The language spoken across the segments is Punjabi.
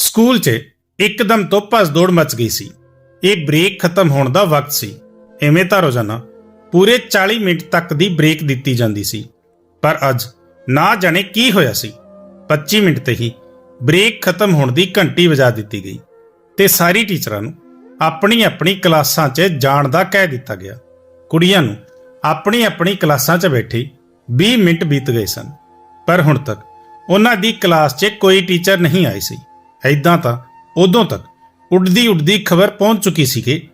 ਸਕੂਲ 'ਚ ਇੱਕਦਮ ਤੋਂ ਭੱਜ ਦੌੜ ਮਚ ਗਈ ਸੀ। ਇਹ ਬ੍ਰੇਕ ਖਤਮ ਹੋਣ ਦਾ ਵਕਤ ਸੀ। ਐਵੇਂ ਤਾਂ ਰੋਜ਼ਾਨਾ ਪੂਰੇ 40 ਮਿੰਟ ਤੱਕ ਦੀ ਬ੍ਰੇਕ ਦਿੱਤੀ ਜਾਂਦੀ ਸੀ। ਪਰ ਅੱਜ ਨਾ ਜਾਣੇ ਕੀ ਹੋਇਆ ਸੀ। 25 ਮਿੰਟ ਤੇ ਹੀ ਬ੍ਰੇਕ ਖਤਮ ਹੋਣ ਦੀ ਘੰਟੀ ਵਜਾ ਦਿੱਤੀ ਗਈ ਤੇ ਸਾਰੀ ਟੀਚਰਾਂ ਨੂੰ ਆਪਣੀ ਆਪਣੀ ਕਲਾਸਾਂ 'ਚ ਜਾਣ ਦਾ ਕਹਿ ਦਿੱਤਾ ਗਿਆ। ਕੁੜੀਆਂ ਨੂੰ ਆਪਣੀ ਆਪਣੀ ਕਲਾਸਾਂ 'ਚ ਬੈਠੇ 20 ਮਿੰਟ ਬੀਤ ਗਏ ਸਨ। ਪਰ ਹੁਣ ਤੱਕ ਉਹਨਾਂ ਦੀ ਕਲਾਸ 'ਚ ਕੋਈ ਟੀਚਰ ਨਹੀਂ ਆਈ ਸੀ। ਐਦਾਂ ਤਾਂ ਉਦੋਂ ਤੱਕ ਉੱਡਦੀ ਉੱਡਦੀ ਖਬਰ ਪਹੁੰਚ ਚੁੱਕੀ ਸੀ ਕਿ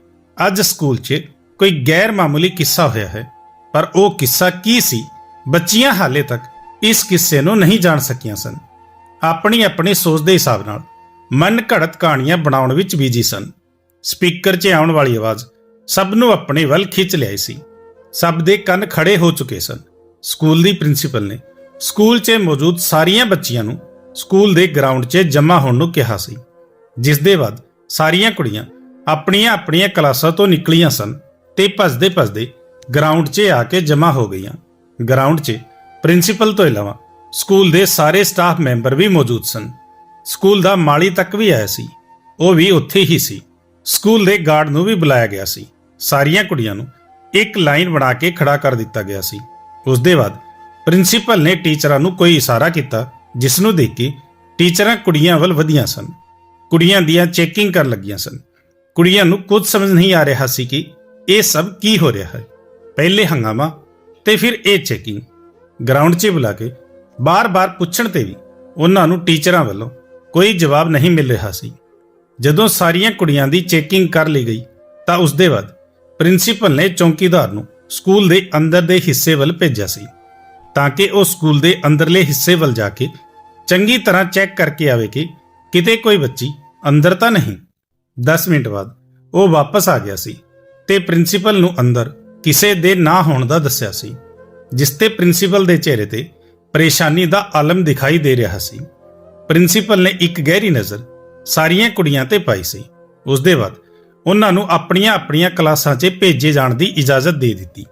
ਅੱਜ ਸਕੂਲ 'ਚ ਕੋਈ ਗੈਰ ਮਾਮੂਲੀ ਕਿੱਸਾ ਹੋਇਆ ਹੈ। ਪਰ ਉਹ ਕਿੱਸਾ ਕੀ ਸੀ? ਬੱਚੀਆਂ ਹਾਲੇ ਤੱਕ ਇਸ ਕਿੱਸੇ ਨੂੰ ਨਹੀਂ ਜਾਣ ਸਕੀਆਂ ਸਨ। ਆਪਣੀ ਆਪਣੀ ਸੋਚ ਦੇ ਹਿਸਾਬ ਨਾਲ ਮਨ ਘੜਤ ਕਹਾਣੀਆਂ ਬਣਾਉਣ ਵਿੱਚ ਬੀਜੀ ਸਨ। ਸਪੀਕਰ 'ਚ ਆਉਣ ਵਾਲੀ ਆਵਾਜ਼ ਸਭ ਨੂੰ ਆਪਣੇ ਵੱਲ ਖਿੱਚ ਲਿਆਈ ਸੀ। ਸਭ ਦੇ ਕੰਨ ਖੜੇ ਹੋ ਚੁੱਕੇ ਸਨ। ਸਕੂਲ ਦੀ ਪ੍ਰਿੰਸੀਪਲ ਨੇ ਸਕੂਲ 'ਚ ਮੌਜੂਦ ਸਾਰੀਆਂ ਬੱਚੀਆਂ ਨੂੰ ਸਕੂਲ ਦੇ ਗਰਾਊਂਡ 'ਚ ਜਮ੍ਹਾਂ ਹੋਣ ਨੂੰ ਕਿਹਾ ਸੀ। ਜਿਸ ਦੇ ਬਾਅਦ ਸਾਰੀਆਂ ਕੁੜੀਆਂ ਆਪਣੀਆਂ ਆਪਣੀਆਂ ਕਲਾਸਾਂ ਤੋਂ ਨਿਕਲੀਆਂ ਸਨ ਤੇ ਭੱਜਦੇ ਭੱਜਦੇ ਗਰਾਊਂਡ 'ਚ ਆ ਕੇ ਜਮ੍ਹਾਂ ਹੋ ਗਈਆਂ। ਗਰਾਊਂਡ 'ਚ ਪ੍ਰਿੰਸੀਪਲ ਤੋਂ ਇਲਾਵਾ ਸਕੂਲ ਦੇ ਸਾਰੇ ਸਟਾਫ ਮੈਂਬਰ ਵੀ ਮੌਜੂਦ ਸਨ। ਸਕੂਲ ਦਾ ਮਾਲੀ ਤੱਕ ਵੀ ਆਇਆ ਸੀ। ਉਹ ਵੀ ਉੱਥੇ ਹੀ ਸੀ। ਸਕੂਲ ਦੇ ਗਾਰਡ ਨੂੰ ਵੀ ਬੁਲਾਇਆ ਗਿਆ ਸੀ। ਸਾਰੀਆਂ ਕੁੜੀਆਂ ਨੂੰ ਇੱਕ ਲਾਈਨ ਬਣਾ ਕੇ ਖੜਾ ਕਰ ਦਿੱਤਾ ਗਿਆ ਸੀ। ਉਸ ਦੇ ਬਾਅਦ ਪ੍ਰਿੰਸੀਪਲ ਨੇ ਟੀਚਰਾਂ ਨੂੰ ਕੋਈ ਇਸ਼ਾਰਾ ਕੀਤਾ ਜਿਸ ਨੂੰ ਦੇਖ ਕੇ ਟੀਚਰਾਂ ਕੁੜੀਆਂ ਵੱਲ ਵਧੀਆਂ ਸਨ। ਕੁੜੀਆਂ ਦੀਆਂ ਚੈਕਿੰਗ ਕਰਨ ਲੱਗੀਆਂ ਸਨ। ਕੁੜੀਆਂ ਨੂੰ ਕੁਝ ਸਮਝ ਨਹੀਂ ਆ ਰਿਹਾ ਸੀ ਕਿ ਇਹ ਸਭ ਕੀ ਹੋ ਰਿਹਾ ਹੈ। ਪਹਿਲੇ ਹੰਗਾਮਾ ਤੇ ਫਿਰ ਇਹ ਚੈਕਿੰਗ। ਗਰਾਊਂਡ 'ਚ ਬੁਲਾ ਕੇ ਬਾਰ-ਬਾਰ ਪੁੱਛਣ ਤੇ ਵੀ ਉਹਨਾਂ ਨੂੰ ਟੀਚਰਾਂ ਵੱਲੋਂ ਕੋਈ ਜਵਾਬ ਨਹੀਂ ਮਿਲ ਰਿਹਾ ਸੀ। ਜਦੋਂ ਸਾਰੀਆਂ ਕੁੜੀਆਂ ਦੀ ਚੈਕਿੰਗ ਕਰ ਲਈ ਗਈ ਤਾਂ ਉਸ ਦੇ ਬਾਅਦ ਪ੍ਰਿੰਸੀਪਲ ਨੇ ਚੌਕੀਦਾਰ ਨੂੰ ਸਕੂਲ ਦੇ ਅੰਦਰ ਦੇ ਹਿੱਸੇ ਵੱਲ ਭੇਜਿਆ ਸੀ। ਤਾਂ ਕਿ ਉਹ ਸਕੂਲ ਦੇ ਅੰਦਰਲੇ ਹਿੱਸੇ ਵੱਲ ਜਾ ਕੇ ਚੰਗੀ ਤਰ੍ਹਾਂ ਚੈੱਕ ਕਰਕੇ ਆਵੇ ਕਿ ਕਿਤੇ ਕੋਈ ਬੱਚੀ ਅੰਦਰ ਤਾਂ ਨਹੀਂ। 10 ਮਿੰਟ ਬਾਅਦ ਉਹ ਵਾਪਸ ਆ ਗਿਆ ਸੀ ਤੇ ਪ੍ਰਿੰਸੀਪਲ ਨੂੰ ਅੰਦਰ ਕਿਸੇ ਦੇ ਨਾ ਹੋਣ ਦਾ ਦੱਸਿਆ ਸੀ, ਜਿਸ ਤੇ ਪ੍ਰਿੰਸੀਪਲ ਦੇ ਚਿਹਰੇ ਤੇ ਪਰੇਸ਼ਾਨੀ ਦਾ ਆਲਮ ਦਿਖਾਈ ਦੇ ਰਿਹਾ ਸੀ। ਪ੍ਰਿੰਸੀਪਲ ਨੇ ਇੱਕ ਗਹਿਰੀ ਨਜ਼ਰ ਸਾਰੀਆਂ ਕੁੜੀਆਂ ਤੇ ਪਾਈ ਸੀ। ਉਸ ਦੇ ਬਾਅਦ ਉਹਨਾਂ ਨੂੰ ਆਪਣੀਆਂ-ਆਪਣੀਆਂ ਕਲਾਸਾਂ 'ਚ ਭੇਜੇ ਜਾਣ ਦੀ ਇਜਾਜ਼ਤ ਦੇ ਦਿੱਤੀ।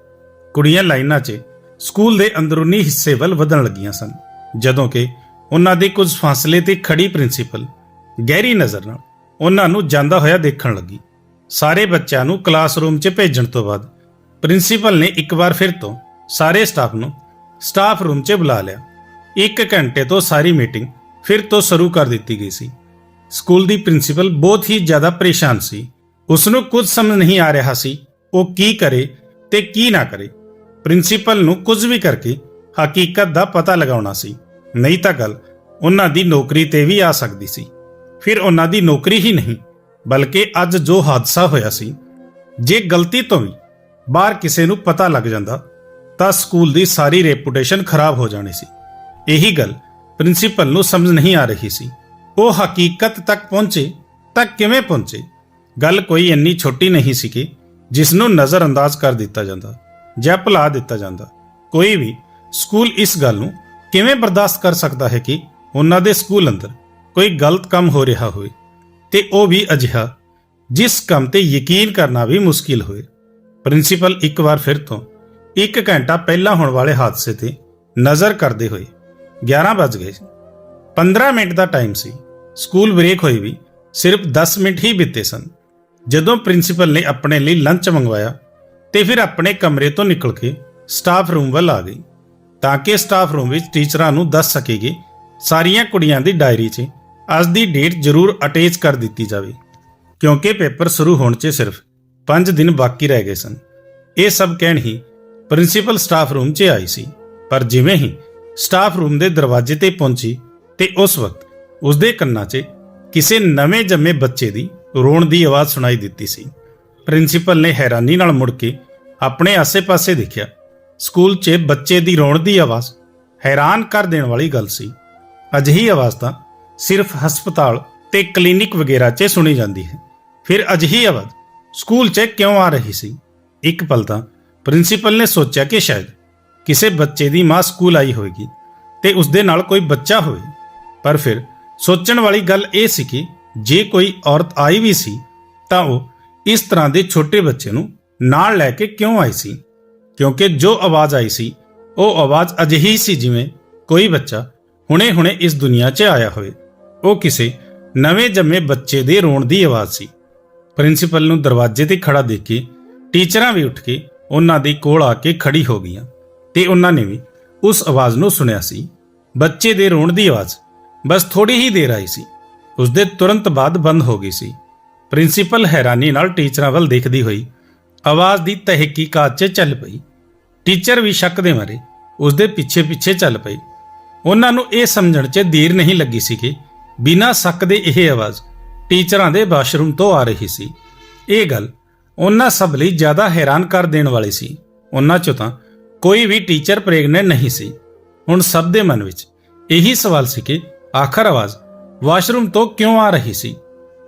ਕੁੜੀਆਂ ਲਾਈਨਾਂ 'ਚ ਸਕੂਲ ਦੇ ਅੰਦਰੂਨੀ ਹਿੱਸੇ ਵੱਲ ਵਧਣ ਲੱਗੀਆਂ ਸਨ, ਜਦੋਂ ਕਿ ਉਹਨਾਂ ਦੇ ਕੁਝ ਫਾਸਲੇ ਤੇ ਖੜੀ ਪ੍ਰਿੰਸੀਪਲ ਗਹਿਰੀ ਨਜ਼ਰ ਨਾਲ ਉਹਨਾਂ ਨੂੰ ਜਾਂਦਾ ਹੋਇਆ ਦੇਖਣ ਲੱਗੀ। ਸਾਰੇ ਬੱਚਿਆਂ ਨੂੰ ਕਲਾਸਰੂਮ 'ਚ ਭੇਜਣ ਤੋਂ ਬਾਅਦ ਪ੍ਰਿੰਸੀਪਲ ਨੇ ਇੱਕ ਵਾਰ ਫਿਰ ਤੋਂ ਸਾਰੇ ਸਟਾਫ ਨੂੰ ਸਟਾਫ ਰੂਮ 'ਚ ਬੁਲਾ ਲਿਆ। ਇੱਕ ਘੰਟੇ ਤੋਂ ਸਾਰੀ ਮੀਟਿੰਗ ਫਿਰ ਤੋਂ ਸ਼ੁਰੂ ਕਰ ਦਿੱਤੀ ਗਈ ਸੀ। ਸਕੂਲ ਦੀ ਪ੍ਰਿੰਸੀਪਲ ਬਹੁਤ ਹੀ ਜ਼ਿਆਦਾ ਪਰੇਸ਼ਾਨ ਸੀ। ਉਸ ਨੂੰ ਕੁਝ ਸਮਝ ਨਹੀਂ ਆ ਰਿਹਾ ਸੀ ਉਹ ਕੀ ਕਰੇ ਤੇ ਕੀ ਨਾ ਕਰੇ। ਪ੍ਰਿੰਸੀਪਲ ਨੂੰ ਕੁਝ ਵੀ ਕਰਕੇ ਹਕੀਕਤ ਦਾ ਪਤਾ ਲਗਾਉਣਾ ਸੀ। ਨਹੀਂ ਤਾਂ ਗੱਲ, ਉਹਨਾਂ ਦੀ ਨੌਕਰੀ ਤੇ ਵੀ ਆ ਸਕਦੀ ਸੀ। ਫਿਰ ਉਹਨਾਂ ਦੀ ਨੌਕਰੀ ਹੀ ਨਹੀਂ, ਬਲਕਿ ਅੱਜ ਜੋ ਹਾਦਸਾ ਹੋਇਆ ਸੀ, ਜੇ ਗਲਤੀ ਤੋਂ ਵੀ ਬਾਹਰ ਕਿਸੇ ਨੂੰ ਪਤਾ ਲੱਗ ਜਾਂਦਾ, ਤਾਂ ਸਕੂਲ ਦੀ ਸਾਰੀ ਰੈਪੂਟੇਸ਼ਨ ਖਰਾਬ ਹੋ ਜਾਣੀ ਸੀ। ਇਹੀ ਗੱਲ ਪ੍ਰਿੰਸੀਪਲ ਨੂੰ ਸਮਝ ਨਹੀਂ ਆ ਰਹੀ ਸੀ। ਉਹ ਹਕੀਕਤ ਤੱਕ ਪਹੁੰਚੇ ਤਾਂ ਕਿਵੇਂ ਪਹੁੰਚੇ? ਗੱਲ ਕੋਈ ਇੰਨੀ ਛੋਟੀ ਨਹੀਂ ਸੀ ਕਿ ਜਿਸ ਨੂੰ ਨਜ਼ਰ ਅੰਦਾਜ਼ ਕਰ ਦਿੱਤਾ ਜਾਂਦਾ ਜਾਂ ਭੁਲਾ ਦਿੱਤਾ ਜਾਂਦਾ। ਕੋਈ ਵੀ ਸਕੂਲ ਇਸ ਗੱਲ ਨੂੰ ਕਿਵੇਂ ਬਰਦਾਸ਼ਤ ਕਰ ਸਕਦਾ ਹੈ ਕਿ ਉਹਨਾਂ ਦੇ ਸਕੂਲ ਅੰਦਰ ਕੋਈ ਗਲਤ ਕੰਮ ਹੋ ਰਿਹਾ ਹੋਵੇ ਤੇ ਉਹ ਵੀ ਅਜਿਹਾ, ਜਿਸ ਕੰਮ ਤੇ ਯਕੀਨ ਕਰਨਾ ਵੀ ਮੁਸ਼ਕਿਲ ਹੋਵੇ। ਪ੍ਰਿੰਸੀਪਲ ਇੱਕ ਵਾਰ ਫਿਰ ਤੋਂ ਇੱਕ ਘੰਟਾ ਪਹਿਲਾਂ ਹੋਣ ਵਾਲੇ ਹਾਦਸੇ ਤੇ ਨਜ਼ਰ ਕਰਦੇ ਹੋਏ 11 ਵੱਜ ਗਏ 15 ਮਿੰਟ ਦਾ ਟਾਈਮ ਸੀ। ਸਕੂਲ ਬ੍ਰੇਕ ਹੋਈ ਵੀ ਸਿਰਫ 10 ਮਿੰਟ ਹੀ ਬੀਤੇ ਸਨ। ਜਦੋਂ ਪ੍ਰਿੰਸੀਪਲ ਨੇ ਆਪਣੇ ਲਈ ਲੰਚ ਮੰਗਵਾਇਆ ਤੇ ਫਿਰ ਆਪਣੇ ਕਮਰੇ ਤੋਂ ਨਿਕਲ ਕੇ ਸਟਾਫ ਰੂਮ ਵੱਲ ਆ ਗਈ। ਤਾਂ ਕਿ ਸਟਾਫ ਰੂਮ ਵਿੱਚ ਟੀਚਰਾਂ ਨੂੰ ਦੱਸ ਸਕੇਗੀ, ਸਾਰੀਆਂ ਕੁੜੀਆਂ ਦੀ ਡਾਇਰੀ 'ਚ ਅੱਜ ਦੀ ਡੇਟ ਜ਼ਰੂਰ ਅਟੈਚ ਕਰ ਦਿੱਤੀ ਜਾਵੇ, ਕਿਉਂਕਿ ਪੇਪਰ ਸ਼ੁਰੂ ਹੋਣ 'ਚ ਸਿਰਫ 5 ਦਿਨ ਬਾਕੀ ਰਹਿ ਗਏ ਸਨ। ਇਹ ਸਭ ਕਹਿਣ ਹੀ ਪ੍ਰਿੰਸੀਪਲ ਸਟਾਫ ਰੂਮ 'ਚ ਆਈ ਸੀ, ਪਰ ਜਿਵੇਂ ਹੀ ਸਟਾਫ ਰੂਮ ਦੇ ਦਰਵਾਜ਼ੇ ਤੇ ਪਹੁੰਚੀ ਤੇ ਉਸ ਵਕਤ ਉਸ ਦੇ ਕੰਨਾਂ 'ਚ ਕਿਸੇ ਨਵੇਂ ਜੰਮੇ ਬੱਚੇ ਦੀ ਰੋਣ ਦੀ ਆਵਾਜ਼ ਸੁਣਾਈ ਦਿੱਤੀ ਸੀ। ਪ੍ਰਿੰਸੀਪਲ ਨੇ ਹੈਰਾਨੀ ਨਾਲ ਮੁੜ ਕੇ ਆਪਣੇ ਆਸੇ-ਪਾਸੇ ਦੇਖਿਆ ਸਕੂਲ 'ਚ ਬੱਚੇ ਦੀ ਰੋਣ ਦੀ ਆਵਾਜ਼ ਹੈਰਾਨ ਕਰ ਦੇਣ ਵਾਲੀ ਗੱਲ ਸੀ। ਅਜਿਹੀ ਆਵਾਜ਼ ਤਾਂ ਸਿਰਫ ਹਸਪਤਾਲ ਤੇ ਕਲੀਨਿਕ ਵਗੈਰਾ 'ਚ ਸੁਣੀ ਜਾਂਦੀ ਹੈ। ਫਿਰ ਅਜਿਹੀ ਆਵਾਜ਼ ਸਕੂਲ 'ਚ ਕਿਉਂ ਆ ਰਹੀ ਸੀ? ਇੱਕ ਪਲ ਤਾਂ ਪ੍ਰਿੰਸੀਪਲ ਨੇ ਸੋਚਿਆ ਕਿ ਸ਼ਾਇਦ ਕਿਸੇ ਬੱਚੇ ਦੀ ਮਾਂ ਸਕੂਲ ਆਈ ਹੋਵੇਗੀ ਤੇ ਉਸ ਦੇ ਨਾਲ ਕੋਈ ਬੱਚਾ ਹੋਵੇ। ਪਰ ਫਿਰ ਸੋਚਣ ਵਾਲੀ ਗੱਲ ਇਹ ਸੀ ਕਿ ਜੇ ਕੋਈ ਔਰਤ ਆਈ ਵੀ ਸੀ ਤਾਂ ਉਹ ਇਸ ਤਰ੍ਹਾਂ ਦੇ ਛੋਟੇ ਬੱਚੇ ਨੂੰ ਨਾਲ ਲੈ ਕੇ ਕਿਉਂ ਆਈ ਸੀ? ਕਿਉਂਕਿ ਜੋ ਆਵਾਜ਼ ਆਈ ਸੀ, ਉਹ ਆਵਾਜ਼ ਅਜਿਹੀ ਸੀ ਜਿਵੇਂ ਕੋਈ ਬੱਚਾ ਹੁਣੇ-ਹੁਣੇ ਇਸ ਦੁਨੀਆ 'ਚ ਆਇਆ ਹੋਵੇ। ਉਹ ਕਿਸੇ ਨਵੇਂ ਜੰਮੇ ਬੱਚੇ ਦੇ ਰੋਣ ਦੀ ਆਵਾਜ਼ ਸੀ। ਪ੍ਰਿੰਸੀਪਲ ਨੂੰ ਦਰਵਾਜ਼ੇ ਤੇ ਖੜਾ ਦੇਖ ਕੇ ਟੀਚਰਾਂ ਵੀ ਉੱਠ ਕੇ ਉਹਨਾਂ ਦੇ ਕੋਲ ਆ ਕੇ ਖੜੀ ਹੋ ਗਈਆਂ ਤੇ ਉਹਨਾਂ ਨੇ ਵੀ ਉਸ ਆਵਾਜ਼ ਨੂੰ ਸੁਣਿਆ ਸੀ। ਬੱਚੇ ਦੇ ਰੋਣ ਦੀ ਆਵਾਜ਼ ਬਸ ਥੋੜੀ ਹੀ ਦੇਰ ਆਈ ਸੀ। ਉਸ ਦੇ ਤੁਰੰਤ ਬਾਅਦ ਬੰਦ ਹੋ ਗਈ ਸੀ। ਪ੍ਰਿੰਸੀਪਲ ਹੈਰਾਨੀ ਨਾਲ ਟੀਚਰਾਂ ਵੱਲ ਦੇਖਦੀ ਹੋਈ ਆਵਾਜ਼ ਦੀ ਤਹਿਕੀਕਾਤ 'ਚ ਚੱਲ ਪਈ। ਟੀਚਰ ਵੀ ਸ਼ੱਕ ਦੇ ਮਾਰੇ ਉਸ ਦੇ ਪਿੱਛੇ ਪਿੱਛੇ ਚੱਲ ਪਈ ਉਹਨਾਂ ਨੂੰ ਇਹ ਸਮਝਣ 'ਚ ਦੇਰ ਨਹੀਂ ਲੱਗੀ ਸੀ ਕਿ ਬਿਨਾਂ ਸ਼ੱਕ ਦੇ ਇਹ ਆਵਾਜ਼ ਟੀਚਰਾਂ ਦੇ ਵਾਸ਼ਰੂਮ ਤੋਂ ਆ ਰਹੀ ਸੀ। ਇਹ ਗੱਲ ਉਹਨਾਂ ਸਭ ਲਈ ਜ਼ਿਆਦਾ ਹੈਰਾਨ ਕਰ ਦੇਣ ਵਾਲੀ ਸੀ। ਉਹਨਾਂ 'ਚੋਂ ਤਾਂ ਕੋਈ ਵੀ ਟੀਚਰ ਪ੍ਰੈਗਨੈਂਟ ਨਹੀਂ ਸੀ। ਹੁਣ ਸਭ ਦੇ ਮਨ ਵਿੱਚ ਇਹੀ ਸਵਾਲ ਸੀ ਕਿ ਆਖਰ ਆਵਾਜ਼ ਵਾਸ਼ਰੂਮ ਤੋਂ ਕਿਉਂ ਆ ਰਹੀ ਸੀ?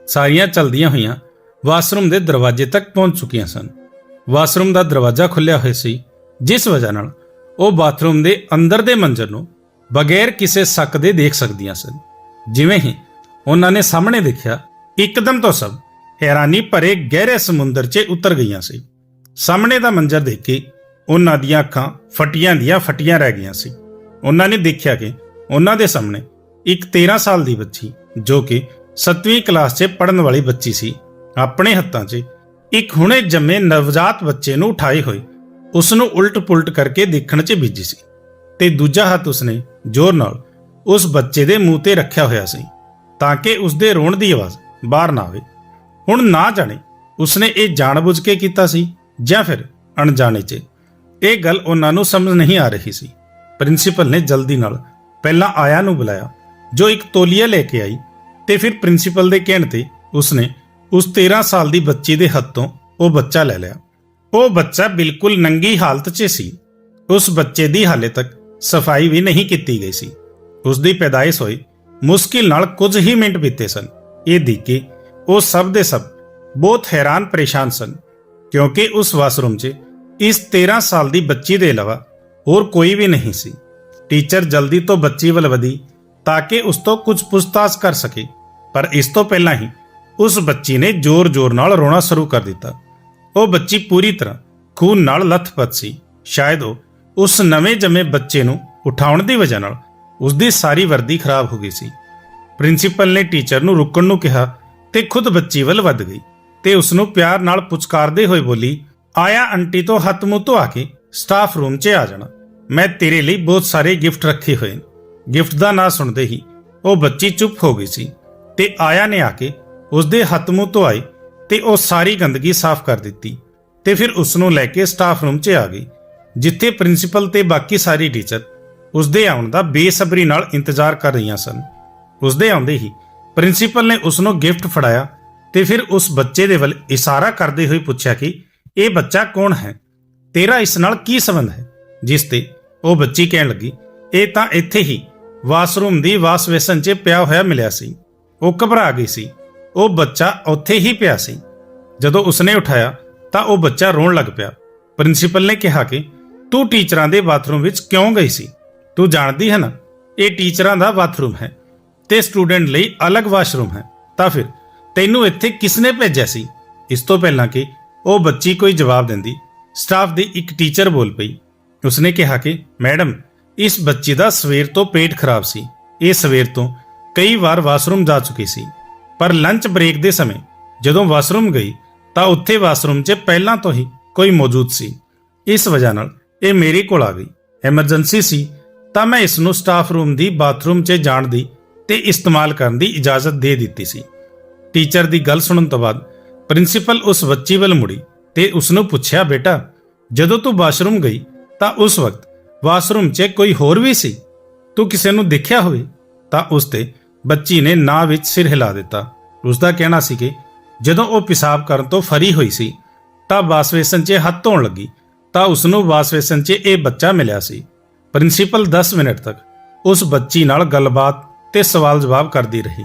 ਸਾਰੀਆਂ ਚਲਦੀਆਂ ਹੋਈਆਂ ਵਾਸ਼ਰੂਮ ਦੇ ਦਰਵਾਜ਼ੇ ਤੱਕ ਪਹੁੰਚ ਚੁੱਕੀਆਂ ਸਨ। ਵਾਸ਼ਰੂਮ ਦਾ ਦਰਵਾਜ਼ਾ ਖੁੱਲਿਆ ਹੋਇਆ ਸੀ, ਜਿਸ ਵਜ੍ਹਾ ਨਾਲ ਉਹ ਬਾਥਰੂਮ ਦੇ ਅੰਦਰ ਦੇ ਮੰਜ਼ਰ ਨੂੰ ਬਗੈਰ ਕਿਸੇ ਸ਼ੱਕ ਦੇ ਦੇਖ ਸਕਦੀਆਂ ਸਨ। ਜਿਵੇਂ ਹੀ ਉਹਨਾਂ ਨੇ ਸਾਹਮਣੇ ਦੇਖਿਆ, ਇੱਕਦਮ ਤੋਂ ਸਭ ਹੈਰਾਨੀ ਭਰੇ ਗਹਿਰੇ ਸਮੁੰਦਰ 'ਚ ਉਤਰ ਗਈਆਂ ਸੀ। ਸਾਹਮਣੇ ਦਾ ਮੰਜ਼ਰ ਦੇਖ ਕੇ ਉਹਨਾਂ ਦੀਆਂ ਅੱਖਾਂ ਫਟੀਆਂ ਦੀਆਂ ਫਟੀਆਂ ਰਹਿ ਗਈਆਂ ਸੀ। ਉਹਨਾਂ ਨੇ ਦੇਖਿਆ ਕਿ ਉਹਨਾਂ ਦੇ ਸਾਹਮਣੇ ਇੱਕ 13 ਸਾਲ ਦੀ ਬੱਚੀ, ਜੋ ਕਿ 7ਵੀਂ ਕਲਾਸ 'ਚ ਪੜ੍ਹਨ ਵਾਲੀ ਬੱਚੀ ਸੀ, ਆਪਣੇ ਹੱਥਾਂ 'ਚ ਇੱਕ ਹੁਣੇ ਜੰਮੇ ਨਵਜਾਤ ਬੱਚੇ ਨੂੰ ਉਠਾਏ ਹੋਏ ਉਸ ਨੂੰ ਉਲਟ-ਪੁਲਟ ਕਰਕੇ ਦੇਖਣ 'ਚ ਬਿਜ਼ੀ ਸੀ ਤੇ ਦੂਜਾ ਹੱਥ ਉਸਨੇ ਜ਼ੋਰ ਨਾਲ ਉਸ ਬੱਚੇ ਦੇ ਮੂੰਹ ਤੇ ਰੱਖਿਆ ਹੋਇਆ ਸੀ ਤਾਂ ਕਿ ਉਸ ਰੋਣ ਦੀ ਆਵਾਜ਼ ਬਾਹਰ ਨਾ ਆਵੇ। ਹੁਣ ਨਾ ਜਾਣੇ ਉਸਨੇ ਇਹ ਜਾਣਬੁੱਝ ਕੇ ਕੀਤਾ ਸੀ ਜਾਂ ਫਿਰ ਅਣਜਾਣੇ 'ਚ। ਇਹ ਗੱਲ ਉਹਨਾਂ ਨੂੰ ਸਮਝ ਨਹੀਂ ਆ ਰਹੀ ਸੀ। ਪ੍ਰਿੰਸੀਪਲ ਨੇ ਜਲਦੀ ਨਾਲ ਪਹਿਲਾਂ ਆਇਆ ਨੂੰ ਬੁਲਾਇਆ, ਜੋ ਇੱਕ ਤੋਲੀਆ ਲੈ ਕੇ ਆਈ ਤੇ ਫਿਰ ਪ੍ਰਿੰਸੀਪਲ ਦੇ ਕਹਿਣ ਤੇ ਉਸਨੇ ਉਸ 13 ਸਾਲ ਦੀ ਬੱਚੀ ਦੇ ਹੱਥੋਂ ਉਹ ਬੱਚਾ ਲੈ ਲਿਆ। ਉਹ ਬੱਚਾ ਬਿਲਕੁਲ ਨੰਗੀ ਹਾਲਤ 'ਚ ਸੀ। ਉਸ ਬੱਚੇ ਦੀ ਹਾਲੇ ਤੱਕ ਸਫ਼ਾਈ ਵੀ ਨਹੀਂ ਕੀਤੀ ਗਈ ਸੀ। ਉਸ ਦੀ ਪੈਦਾਇਸ਼ ਹੋਈ। ਮੁਸ਼ਕਿਲ ਨਾਲ ਕੁਝ ਹੀ ਮਿੰਟ ਬੀਤੇ ਸਨ। ਇਹ ਦੇਖ ਕੇ ਉਹ ਸਭ ਦੇ ਸਭ ਬਹੁਤ ਹੈਰਾਨ ਪਰੇਸ਼ਾਨ ਸਨ, ਕਿਉਂਕਿ ਉਸ ਵਾਸ਼ਰੂਮ 'ਚ ਇਸ 13 ਸਾਲ ਦੀ ਬੱਚੀ ਦੇ ਇਲਾਵਾ ਹੋਰ ਕੋਈ ਵੀ ਨਹੀਂ ਸੀ। ਟੀਚਰ ਜਲਦੀ ਤੋਂ ਬੱਚੀ ਵੱਲ ਵਧੀ ਤਾਂ ਕਿ ਉਸ ਤੋਂ ਕੁਝ ਪੁੱਛਤਾਛ ਕਰ ਸਕੇ। ਪਰ ਇਸ ਤੋਂ ਪਹਿਲਾਂ ਹੀ ਉਸ ਬੱਚੀ ਨੇ ਜ਼ੋਰ-ਜ਼ੋਰ ਨਾਲ ਰੋਣਾ ਸ਼ੁਰੂ ਕਰ ਦਿੱਤਾ। ਉਹ ਬੱਚੀ ਪੂਰੀ ਤਰ੍ਹਾਂ ਖੂਨ ਨਾਲ ਲੱਥਪੱਥ ਸੀ। ਸ਼ਾਇਦ ਉਹ ਉਸ ਨਵੇਂ ਜੰਮੇ ਬੱਚੇ ਨੂੰ ਉਠਾਉਣ ਦੀ ਵਜ੍ਹਾ ਨਾਲ ਉਸ ਦੀ ਸਾਰੀ ਵਰਦੀ ਖਰਾਬ ਹੋ ਗਈ ਸੀ। ਪ੍ਰਿੰਸੀਪਲ ਨੇ ਟੀਚਰ ਨੂੰ ਰੁਕਣ ਨੂੰ ਕਿਹਾ ਤੇ ਖੁਦ ਬੱਚੀ ਵੱਲ ਵੱਧ ਗਈ ਤੇ ਉਸ ਨੂੰ ਪਿਆਰ ਨਾਲ ਪੁਚਕਾਰਦੇ ਹੋਏ ਬੋਲੀ, ਆਇਆ ਆਂਟੀ ਤੋਂ ਹੱਥ ਮੂੰਹ ਧੋ ਆ ਕੇ ਸਟਾਫ ਰੂਮ 'ਚ ਆ ਜਾਣਾ। ਮੈਂ ਤੇਰੇ ਲਈ ਬਹੁਤ ਸਾਰੇ ਗਿਫਟ ਰੱਖੇ ਹੋਏ ਨੇ। ਗਿਫਟ ਦਾ ਨਾਂ ਸੁਣਦੇ ਹੀ ਉਹ ਬੱਚੀ ਚੁੱਪ ਹੋ ਗਈ ਸੀ ਤੇ ਆਇਆ ਨੇ ਆ ਕੇ ਉਸਦੇ ਹੱਥ ਮੂੰਹ ਧੋਏ ਤੇ ਉਹ ਸਾਰੀ ਗੰਦਗੀ ਸਾਫ਼ ਕਰ ਦਿੱਤੀ ਤੇ ਫਿਰ ਉਸ ਨੂੰ ਲੈ ਕੇ ਸਟਾਫ ਰੂਮ 'ਚ ਆ ਗਈ, ਜਿੱਥੇ ਪ੍ਰਿੰਸੀਪਲ ਤੇ ਬਾਕੀ ਸਾਰੀ ਟੀਚਰ ਉਸ ਆਉਣ ਦਾ ਬੇਸਬਰੀ ਨਾਲ ਇੰਤਜ਼ਾਰ ਕਰ ਰਹੀਆਂ ਸਨ। ਉਸਦੇ ਆਉਂਦੇ ਹੀ ਪ੍ਰਿੰਸੀਪਲ ਨੇ ਉਸ ਨੂੰ ਗਿਫਟ ਫੜਾਇਆ ਤੇ ਫਿਰ ਉਸ ਬੱਚੇ ਦੇ ਵੱਲ ਇਸ਼ਾਰਾ ਕਰਦੇ ਹੋਏ ਪੁੱਛਿਆ ਕਿ, ਇਹ ਬੱਚਾ ਕੌਣ ਹੈ? ਤੇਰਾ ਇਸ ਨਾਲ ਕੀ ਸੰਬੰਧ ਹੈ? ਜਿਸ ਤੇ ਉਹ ਬੱਚੀ ਕਹਿਣ ਲੱਗੀ, ਇਹ ਤਾਂ ਇੱਥੇ ਹੀ ਵਾਸ਼ਰੂਮ ਦੀ ਵਾਸ਼ ਵੇਸਨ 'ਚ ਪਿਆ ਹੋਇਆ ਮਿਲਿਆ ਸੀ। ਉਹ ਘਬਰਾ ਗਈ ਸੀ ਉਹ ਬੱਚਾ ਉੱਥੇ ਹੀ ਪਿਆ ਸੀ। ਜਦੋਂ ਉਸਨੇ ਉਠਾਇਆ ਤਾਂ ਉਹ ਬੱਚਾ ਰੋਣ ਲੱਗ ਪਿਆ। ਪ੍ਰਿੰਸੀਪਲ ਨੇ ਕਿਹਾ ਕਿ ਤੂੰ ਟੀਚਰਾਂ ਦੇ ਬਾਥਰੂਮ ਵਿੱਚ ਕਿਉਂ ਗਈ ਸੀ? ਤੂੰ ਜਾਣਦੀ ਹੈ ਨਾ, ਇਹ ਟੀਚਰਾਂ ਦਾ ਬਾਥਰੂਮ ਹੈ ਤੇ ਸਟੂਡੈਂਟ ਲਈ ਅਲੱਗ ਵਾਸ਼ਰੂਮ ਹੈ। ਤਾਂ ਫਿਰ ਤੈਨੂੰ ਇੱਥੇ ਕਿਸਨੇ ਭੇਜਿਆ ਸੀ? ਇਸ ਤੋਂ ਪਹਿਲਾਂ ਕਿ ਉਹ ਬੱਚੀ ਕੋਈ ਜਵਾਬ ਦਿੰਦੀ। ਸਟਾਫ ਦੀ ਇੱਕ ਟੀਚਰ ਬੋਲ ਪਈ। ਉਸਨੇ ਕਿਹਾ ਕਿ, ਮੈਡਮ, ਇਸ ਬੱਚੀ ਦਾ ਸਵੇਰ ਤੋਂ ਪੇਟ ਖਰਾਬ ਸੀ। ਇਹ ਸਵੇਰ ਤੋਂ ਕਈ ਵਾਰ ਵਾਸ਼ਰੂਮ ਜਾ ਚੁੱਕੀ ਸੀ। ਪਰ ਲੰਚ ਬ੍ਰੇਕ ਦੇ ਸਮੇਂ ਜਦੋਂ ਵਾਸ਼ਰੂਮ ਗਈ ਤਾਂ ਉੱਥੇ ਵਾਸ਼ਰੂਮ 'ਚ ਪਹਿਲਾਂ ਤੋਂ ਹੀ ਕੋਈ ਮੌਜੂਦ ਸੀ। ਇਸ ਵਜ੍ਹਾ ਨਾਲ ਇਹ ਮੇਰੇ ਕੋਲ ਆ ਗਈ। ਐਮਰਜੈਂਸੀ ਸੀ ਤਾਂ ਮੈਂ ਇਸ ਨੂੰ ਸਟਾਫ ਰੂਮ ਦੀ ਬਾਥਰੂਮ 'ਚ ਜਾਣ ਦੀ ਤੇ ਇਸਤੇਮਾਲ ਕਰਨ ਦੀ ਇਜਾਜ਼ਤ ਦੇ ਦਿੱਤੀ ਸੀ। ਟੀਚਰ ਦੀ ਗੱਲ ਸੁਣਨ ਤੋਂ ਬਾਅਦ ਪ੍ਰਿੰਸੀਪਲ ਉਸ ਬੱਚੀ ਵੱਲ ਮੁੜੀ ਤੇ ਉਸ ਨੂੰ ਪੁੱਛਿਆ, ਬੇਟਾ, ਜਦੋਂ ਤੂੰ ਵਾਸ਼ਰੂਮ ਗਈ ਤਾਂ ਉਸ ਵਕਤ ਵਾਸ਼ਰੂਮ 'ਚ ਕੋਈ ਹੋਰ ਵੀ ਸੀ? ਤੂੰ ਕਿਸੇ ਨੂੰ ਦੇਖਿਆ ਹੋਵੇ? ਤਾਂ ਉਸ ਤੇ ਬੱਚੀ ਨੇ ਨਾ ਵਿੱਚ ਸਿਰ ਹਿਲਾ ਦਿੱਤਾ। ਉਸ ਦਾ ਕਹਿਣਾ ਸੀ ਕਿ ਜਦੋਂ ਉਹ ਪਿਸ਼ਾਬ ਕਰਨ ਤੋਂ ਫਰੀ ਹੋਈ ਸੀ, ਤਾਂ ਵਾਸ਼ਵੇਸ਼ਨ 'ਚ ਹੱਥ ਧੋਣ ਲੱਗੀ, ਤਾਂ ਉਸ ਨੂੰ ਵਾਸ਼ਵੇਸ਼ਨ 'ਚ ਇਹ ਬੱਚਾ ਮਿਲਿਆ ਸੀ। ਪ੍ਰਿੰਸੀਪਲ 10 ਮਿੰਟ ਤੱਕ ਉਸ ਬੱਚੀ ਨਾਲ ਗੱਲਬਾਤ ਤੇ ਸਵਾਲ ਜਵਾਬ ਕਰਦੀ ਰਹੀ।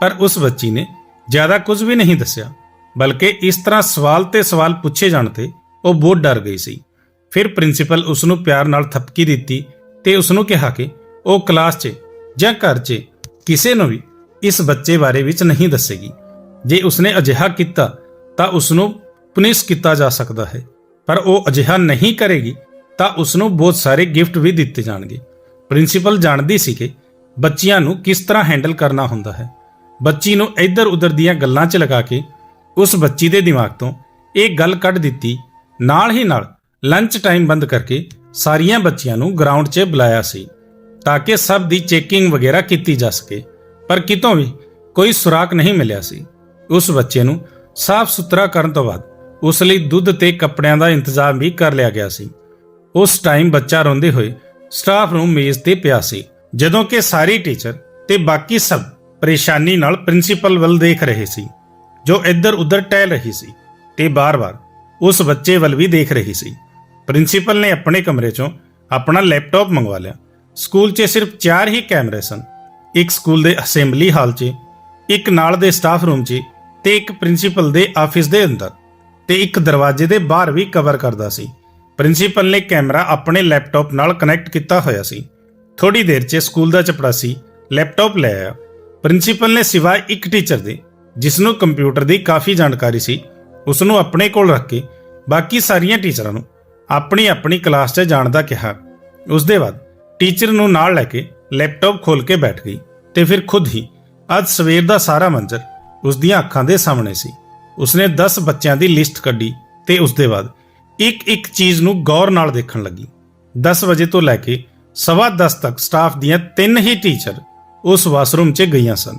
ਪਰ ਉਸ ਬੱਚੀ ਨੇ ਜ਼ਿਆਦਾ ਕੁਝ ਵੀ ਨਹੀਂ ਦੱਸਿਆ, ਬਲਕਿ ਇਸ ਤਰ੍ਹਾਂ ਸਵਾਲ ਤੇ ਸਵਾਲ ਪੁੱਛੇ ਜਾਣ ਤੇ ਉਹ ਬਹੁਤ ਡਰ ਗਈ ਸੀ। ਫਿਰ ਪ੍ਰਿੰਸੀਪਲ ਉਸ ਨੂੰ ਪਿਆਰ ਨਾਲ ਥਪਕੀ ਦਿੱਤੀ ਤੇ ਉਸ ਨੂੰ ਕਿਹਾ ਕਿ ਉਹ ਕਲਾਸ 'ਚ ਜਾਂ ਘਰ 'ਚ ਕਿਸੇ ਨੂੰ ਵੀ ਇਸ ਬੱਚੇ ਬਾਰੇ ਵਿੱਚ ਨਹੀਂ ਦੱਸੇਗੀ। ਜੇ ਉਸਨੇ ਅਜਿਹਾ ਕੀਤਾ, ਤਾਂ ਉਸ ਨੂੰ ਪੁਨਿਸ਼ ਕੀਤਾ ਜਾ ਸਕਦਾ ਹੈ। ਪਰ ਉਹ ਅਜਿਹਾ ਨਹੀਂ ਕਰੇਗੀ, ਤਾਂ ਉਸ ਨੂੰ ਬਹੁਤ ਸਾਰੇ ਗਿਫਟ ਵੀ ਦਿੱਤੇ ਜਾਣਗੇ। ਪ੍ਰਿੰਸੀਪਲ ਜਾਣਦੀ ਸੀ ਕਿ ਬੱਚਿਆਂ ਨੂੰ ਕਿਸ ਤਰ੍ਹਾਂ ਹੈਂਡਲ ਕਰਨਾ ਹੁੰਦਾ ਹੈ। ਬੱਚੀ ਨੂੰ ਇੱਧਰ-ਉੱਧਰ ਦੀਆਂ ਗੱਲਾਂ 'ਚ ਲਗਾ ਕੇ ਉਸ ਬੱਚੀ ਦੇ ਦਿਮਾਗ ਤੋਂ ਇਹ ਗੱਲ ਕੱਢ ਦਿੱਤੀ। ਨਾਲ ਹੀ ਨਾਲ ਲੰਚ ਟਾਈਮ ਬੰਦ ਕਰਕੇ ਸਾਰੀਆਂ ਬੱਚੀਆਂ ਨੂੰ ਗਰਾਊਂਡ 'ਚ ਬੁਲਾਇਆ ਸੀ। ਤਾਂ ਕਿ ਸਭ ਦੀ ਚੈਕਿੰਗ ਵਗੈਰਾ ਕੀਤੀ ਜਾ ਸਕੇ। ਪਰ ਕਿਤੋਂ ਵੀ ਕੋਈ ਸੁਰਾਗ ਨਹੀਂ ਮਿਲਿਆ ਸੀ। ਉਸ ਬੱਚੇ ਨੂੰ ਸਾਫ਼ ਸੁਥਰਾ ਕਰਨ ਤੋਂ ਬਾਅਦ ਉਸ ਲਈ ਦੁੱਧ ਤੇ ਕੱਪੜਿਆਂ ਦਾ ਇੰਤਜ਼ਾਮ ਵੀ ਕਰ ਲਿਆ ਗਿਆ ਸੀ। ਉਸ ਟਾਈਮ ਬੱਚਾ ਰੋਂਦੇ ਹੋਏ ਸਟਾਫ ਰੂਮ ਮੇਜ਼ ਤੇ ਪਿਆ ਸੀ। ਜਦੋਂ ਕਿ ਸਾਰੀ ਟੀਚਰ ਤੇ ਬਾਕੀ ਸਭ ਪਰੇਸ਼ਾਨੀ ਨਾਲ ਪ੍ਰਿੰਸੀਪਲ ਵੱਲ ਦੇਖ ਰਹੇ ਸੀ। ਜੋ ਇੱਧਰ ਉੱਧਰ ਟਹਿਲ ਰਹੀ ਸੀ ਤੇ ਬਾਰ-ਬਾਰ ਉਸ ਬੱਚੇ ਵੱਲ ਵੀ ਦੇਖ ਰਹੀ ਸੀ। ਪ੍ਰਿੰਸੀਪਲ ਨੇ ਆਪਣੇ ਕਮਰੇ 'ਚੋਂ ਆਪਣਾ ਲੈਪਟਾਪ ਮੰਗਵਾ ਲਿਆ। ਸਕੂਲ 'ਚ ਸਿਰਫ 4 ਹੀ ਕੈਮਰੇ ਸਨ। ਇੱਕ ਸਕੂਲ ਦੇ ਅਸੈਂਬਲੀ ਹਾਲ 'ਚ, ਇੱਕ ਨਾਲ ਦੇ ਸਟਾਫ ਰੂਮ 'ਚ ਤੇ ਇੱਕ ਪ੍ਰਿੰਸੀਪਲ ਦੇ ਆਫਿਸ ਦੇ ਅੰਦਰ ਤੇ ਇੱਕ ਦਰਵਾਜ਼ੇ ਦੇ ਬਾਹਰ ਵੀ ਕਵਰ ਕਰਦਾ ਸੀ। ਪ੍ਰਿੰਸੀਪਲ ਨੇ ਕੈਮਰਾ ਆਪਣੇ ਲੈਪਟਾਪ ਨਾਲ ਕਨੈਕਟ ਕੀਤਾ ਹੋਇਆ ਸੀ। ਥੋੜੀ ਦੇਰ 'ਚ ਸਕੂਲ ਦਾ ਚਪੜਾਸੀ ਲੈਪਟਾਪ ਲੈ ਆਇਆ। ਪ੍ਰਿੰਸੀਪਲ ਨੇ ਸਿਵਾਏ ਇੱਕ ਟੀਚਰ ਦੇ, ਜਿਸ ਨੂੰ ਕੰਪਿਊਟਰ ਦੀ ਕਾਫੀ ਜਾਣਕਾਰੀ ਸੀ, ਉਸ ਨੂੰ ਆਪਣੇ ਕੋਲ ਰੱਖ ਕੇ ਬਾਕੀ ਸਾਰੀਆਂ ਟੀਚਰਾਂ ਨੂੰ ਆਪਣੀ ਆਪਣੀ ਕਲਾਸ 'ਚ ਜਾਣ ਦਾ ਕਿਹਾ। ਉਸ ਦੇ ਬਾਅਦ ਟੀਚਰ ਨੂੰ ਨਾਲ ਲੈ ਕੇ ਲੈਪਟਾਪ ਖੋਲ ਕੇ ਬੈਠ ਗਈ ਤੇ ਫਿਰ ਖੁਦ ਹੀ ਅੱਜ ਸਵੇਰ ਦਾ ਸਾਰਾ ਮੰਜ਼ਰ ਉਸ ਦੀਆਂ ਅੱਖਾਂ ਦੇ ਸਾਹਮਣੇ ਸੀ। ਉਸਨੇ 10 ਬੱਚਿਆਂ ਦੀ ਲਿਸਟ ਕੱਢੀ ਤੇ ਉਸ ਦੇ ਬਾਅਦ ਇੱਕ ਇੱਕ ਚੀਜ਼ ਨੂੰ ਗੌਰ ਨਾਲ ਦੇਖਣ ਲੱਗੀ। 10 ਵਜੇ ਤੋਂ ਲੈ ਕੇ ਸਵਾ 10 ਤੱਕ ਸਟਾਫ ਦੀਆਂ ਤਿੰਨ ਹੀ ਟੀਚਰ ਉਸ ਵਾਸ਼ਰੂਮ 'ਚ ਗਈਆਂ ਸਨ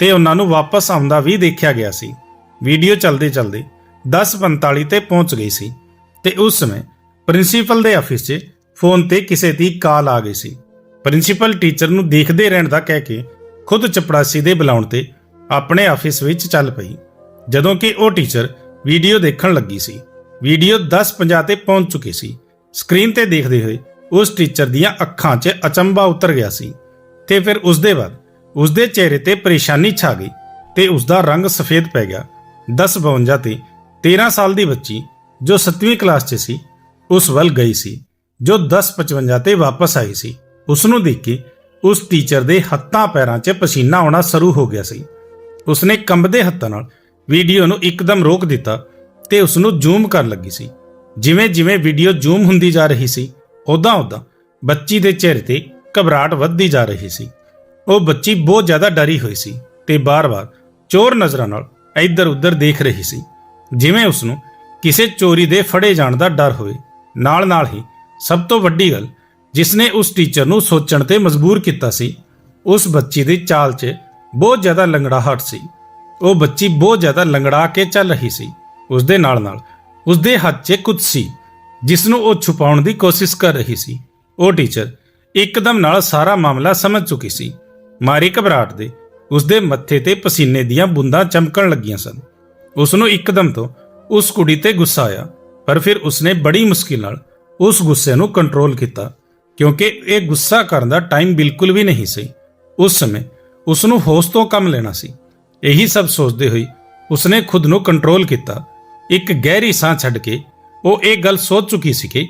ਤੇ ਉਹਨਾਂ ਨੂੰ ਵਾਪਸ ਆਉਂਦਾ ਵੀ ਦੇਖਿਆ ਗਿਆ ਸੀ। ਵੀਡੀਓ ਚੱਲਦੇ ਚੱਲਦੇ 10:45 ਤੇ ਪਹੁੰਚ ਗਈ ਸੀ ਤੇ ਉਸ ਸਮੇਂ ਪ੍ਰਿੰਸੀਪਲ ਦੇ ਆਫਿਸ 'ਚ ਫੋਨ ਤੇ ਕਿਸੇ ਦੀ ਕਾਲ ਆ ਗਈ ਸੀ। ਪ੍ਰਿੰਸੀਪਲ ਟੀਚਰ ਨੂੰ ਦੇਖਦੇ ਰਹਿਣ ਦਾ ਕਹਿ ਕੇ ਖੁਦ ਚਪੜਾਸੀ ਦੇ ਬੁਲਾਉਣ ਤੇ ਆਪਣੇ ਆਫਿਸ ਵਿੱਚ ਚੱਲ ਪਈ, ਜਦੋਂ ਕਿ ਉਹ ਟੀਚਰ ਵੀਡੀਓ ਦੇਖਣ ਲੱਗੀ ਸੀ। ਵੀਡੀਓ 10:50 ਤੇ ਪਹੁੰਚ ਚੁੱਕੀ ਸੀ। ਸਕਰੀਨ ਤੇ ਦੇਖਦੇ ਹੋਏ ਉਸ ਟੀਚਰ ਦੀਆਂ ਅੱਖਾਂ 'ਚ ਅਚੰਭਾ ਉਤਰ ਗਿਆ ਸੀ ਤੇ ਫਿਰ ਉਸ ਦੇ ਬਾਅਦ ਉਸ ਦੇ ਚਿਹਰੇ ਤੇ ਪਰੇਸ਼ਾਨੀ ਛਾ ਗਈ ਤੇ ਉਸ ਦਾ ਰੰਗ ਸਫੇਦ ਪੈ ਗਿਆ। 10:52 ਤੇ 13 ਸਾਲ ਦੀ ਬੱਚੀ ਜੋ 7ਵੀਂ ਕਲਾਸ 'ਚ ਸੀ, ਉਸ ਵੱਲ ਗਈ ਸੀ। ਜੋ 10:55 ਤੇ ਵਾਪਸ ਆਈ ਸੀ ਉਸ ਨੂੰ ਦੇਖ ਕੇ ਉਸ ਟੀਚਰ ਦੇ ਹੱਥਾਂ ਪੈਰਾਂ 'ਚ ਪਸੀਨਾ ਆਉਣਾ ਸ਼ੁਰੂ ਹੋ ਗਿਆ ਸੀ। ਉਸਨੇ ਕੰਬਦੇ ਹੱਥਾਂ ਨਾਲ ਵੀਡੀਓ ਨੂੰ ਇੱਕਦਮ ਰੋਕ ਦਿੱਤਾ ਤੇ ਉਸ ਨੂੰ ਜ਼ੂਮ ਕਰਨ ਲੱਗੀ ਸੀ। ਜਿਵੇਂ ਜਿਵੇਂ ਵੀਡੀਓ ਜ਼ੂਮ ਹੁੰਦੀ ਜਾ ਰਹੀ ਸੀ ਉਦਾਂ ਉਦਾਂ ਬੱਚੀ ਦੇ ਚਿਹਰੇ ਤੇ ਘਬਰਾਹਟ ਵੱਧਦੀ ਜਾ ਰਹੀ ਸੀ। ਉਹ ਬੱਚੀ ਬਹੁਤ ਜ਼ਿਆਦਾ ਡਰੀ ਹੋਈ ਸੀ ਤੇ ਬਾਰ-ਬਾਰ ਚੋਰ ਨਜ਼ਰਾਂ ਨਾਲ ਇੱਧਰ-ਉੱਧਰ ਦੇਖ ਰਹੀ ਸੀ। ਜਿਵੇਂ ਉਸ ਨੂੰ ਕਿਸੇ ਚੋਰੀ ਦੇ ਫੜੇ ਜਾਣ ਦਾ ਡਰ ਹੋਵੇ, ਨਾਲ-ਨਾਲ ਹੀ ਸਭ ਤੋਂ ਵੱਡੀ ਗੱਲ, ਜਿਸਨੇ ਉਸ ਟੀਚਰ ਨੂੰ ਸੋਚਣ ਤੇ ਮਜਬੂਰ ਕੀਤਾ ਸੀ, ਉਸ ਬੱਚੀ ਦੀ ਚਾਲ 'ਚ ਬਹੁਤ ਜ਼ਿਆਦਾ ਲੰਗੜਾਹਟ ਸੀ। ਉਹ ਬੱਚੀ ਬਹੁਤ ਜ਼ਿਆਦਾ ਲੰਗੜਾ ਕੇ ਚੱਲ ਰਹੀ ਸੀ। ਉਸ ਦੇ ਨਾਲ-ਨਾਲ ਉਸ ਦੇ ਹੱਥ 'ਚ ਕੁਝ ਸੀ ਜਿਸ ਨੂੰ ਉਹ ਛੁਪਾਉਣ ਦੀ ਕੋਸ਼ਿਸ਼ ਕਰ ਰਹੀ ਸੀ। ਉਹ ਟੀਚਰ ਇੱਕਦਮ ਨਾਲ ਸਾਰਾ ਮਾਮਲਾ ਸਮਝ ਚੁੱਕੀ ਸੀ। ਮਾਰੀ ਘਬਰਾਹਟ ਦੇ ਉਸ ਦੇ ਮੱਥੇ ਤੇ ਪਸੀਨੇ ਦੀਆਂ ਬੂੰਦਾਂ ਚਮਕਣ ਲੱਗੀਆਂ ਸਨ। ਉਸ ਨੂੰ ਇੱਕਦਮ ਤੋਂ ਉਸ ਕੁੜੀ ਤੇ ਗੁੱਸਾ ਆਇਆ, ਪਰ ਫਿਰ ਉਸਨੇ ਬੜੀ ਮੁਸ਼ਕਿਲ ਨਾਲ ਉਸ ਗੁੱਸੇ ਨੂੰ ਕੰਟਰੋਲ ਕੀਤਾ, ਕਿਉਂਕਿ ਇਹ ਗੁੱਸਾ ਕਰਨ ਦਾ ਟਾਈਮ ਬਿਲਕੁਲ ਵੀ ਨਹੀਂ ਸੀ। ਉਸ ਸਮੇਂ ਉਸ ਨੂੰ ਹੋਸ਼ ਤੋਂ ਕੰਮ ਲੈਣਾ ਸੀ। ਇਹੀ ਸਭ ਸੋਚਦੇ ਹੋਏ ਉਸਨੇ ਖੁਦ ਨੂੰ ਕੰਟਰੋਲ ਕੀਤਾ। ਇੱਕ ਗਹਿਰੀ ਸਾਹ ਛੱਡ ਕੇ ਉਹ ਇਹ ਗੱਲ ਸੋਚ ਚੁੱਕੀ ਸੀ ਕਿ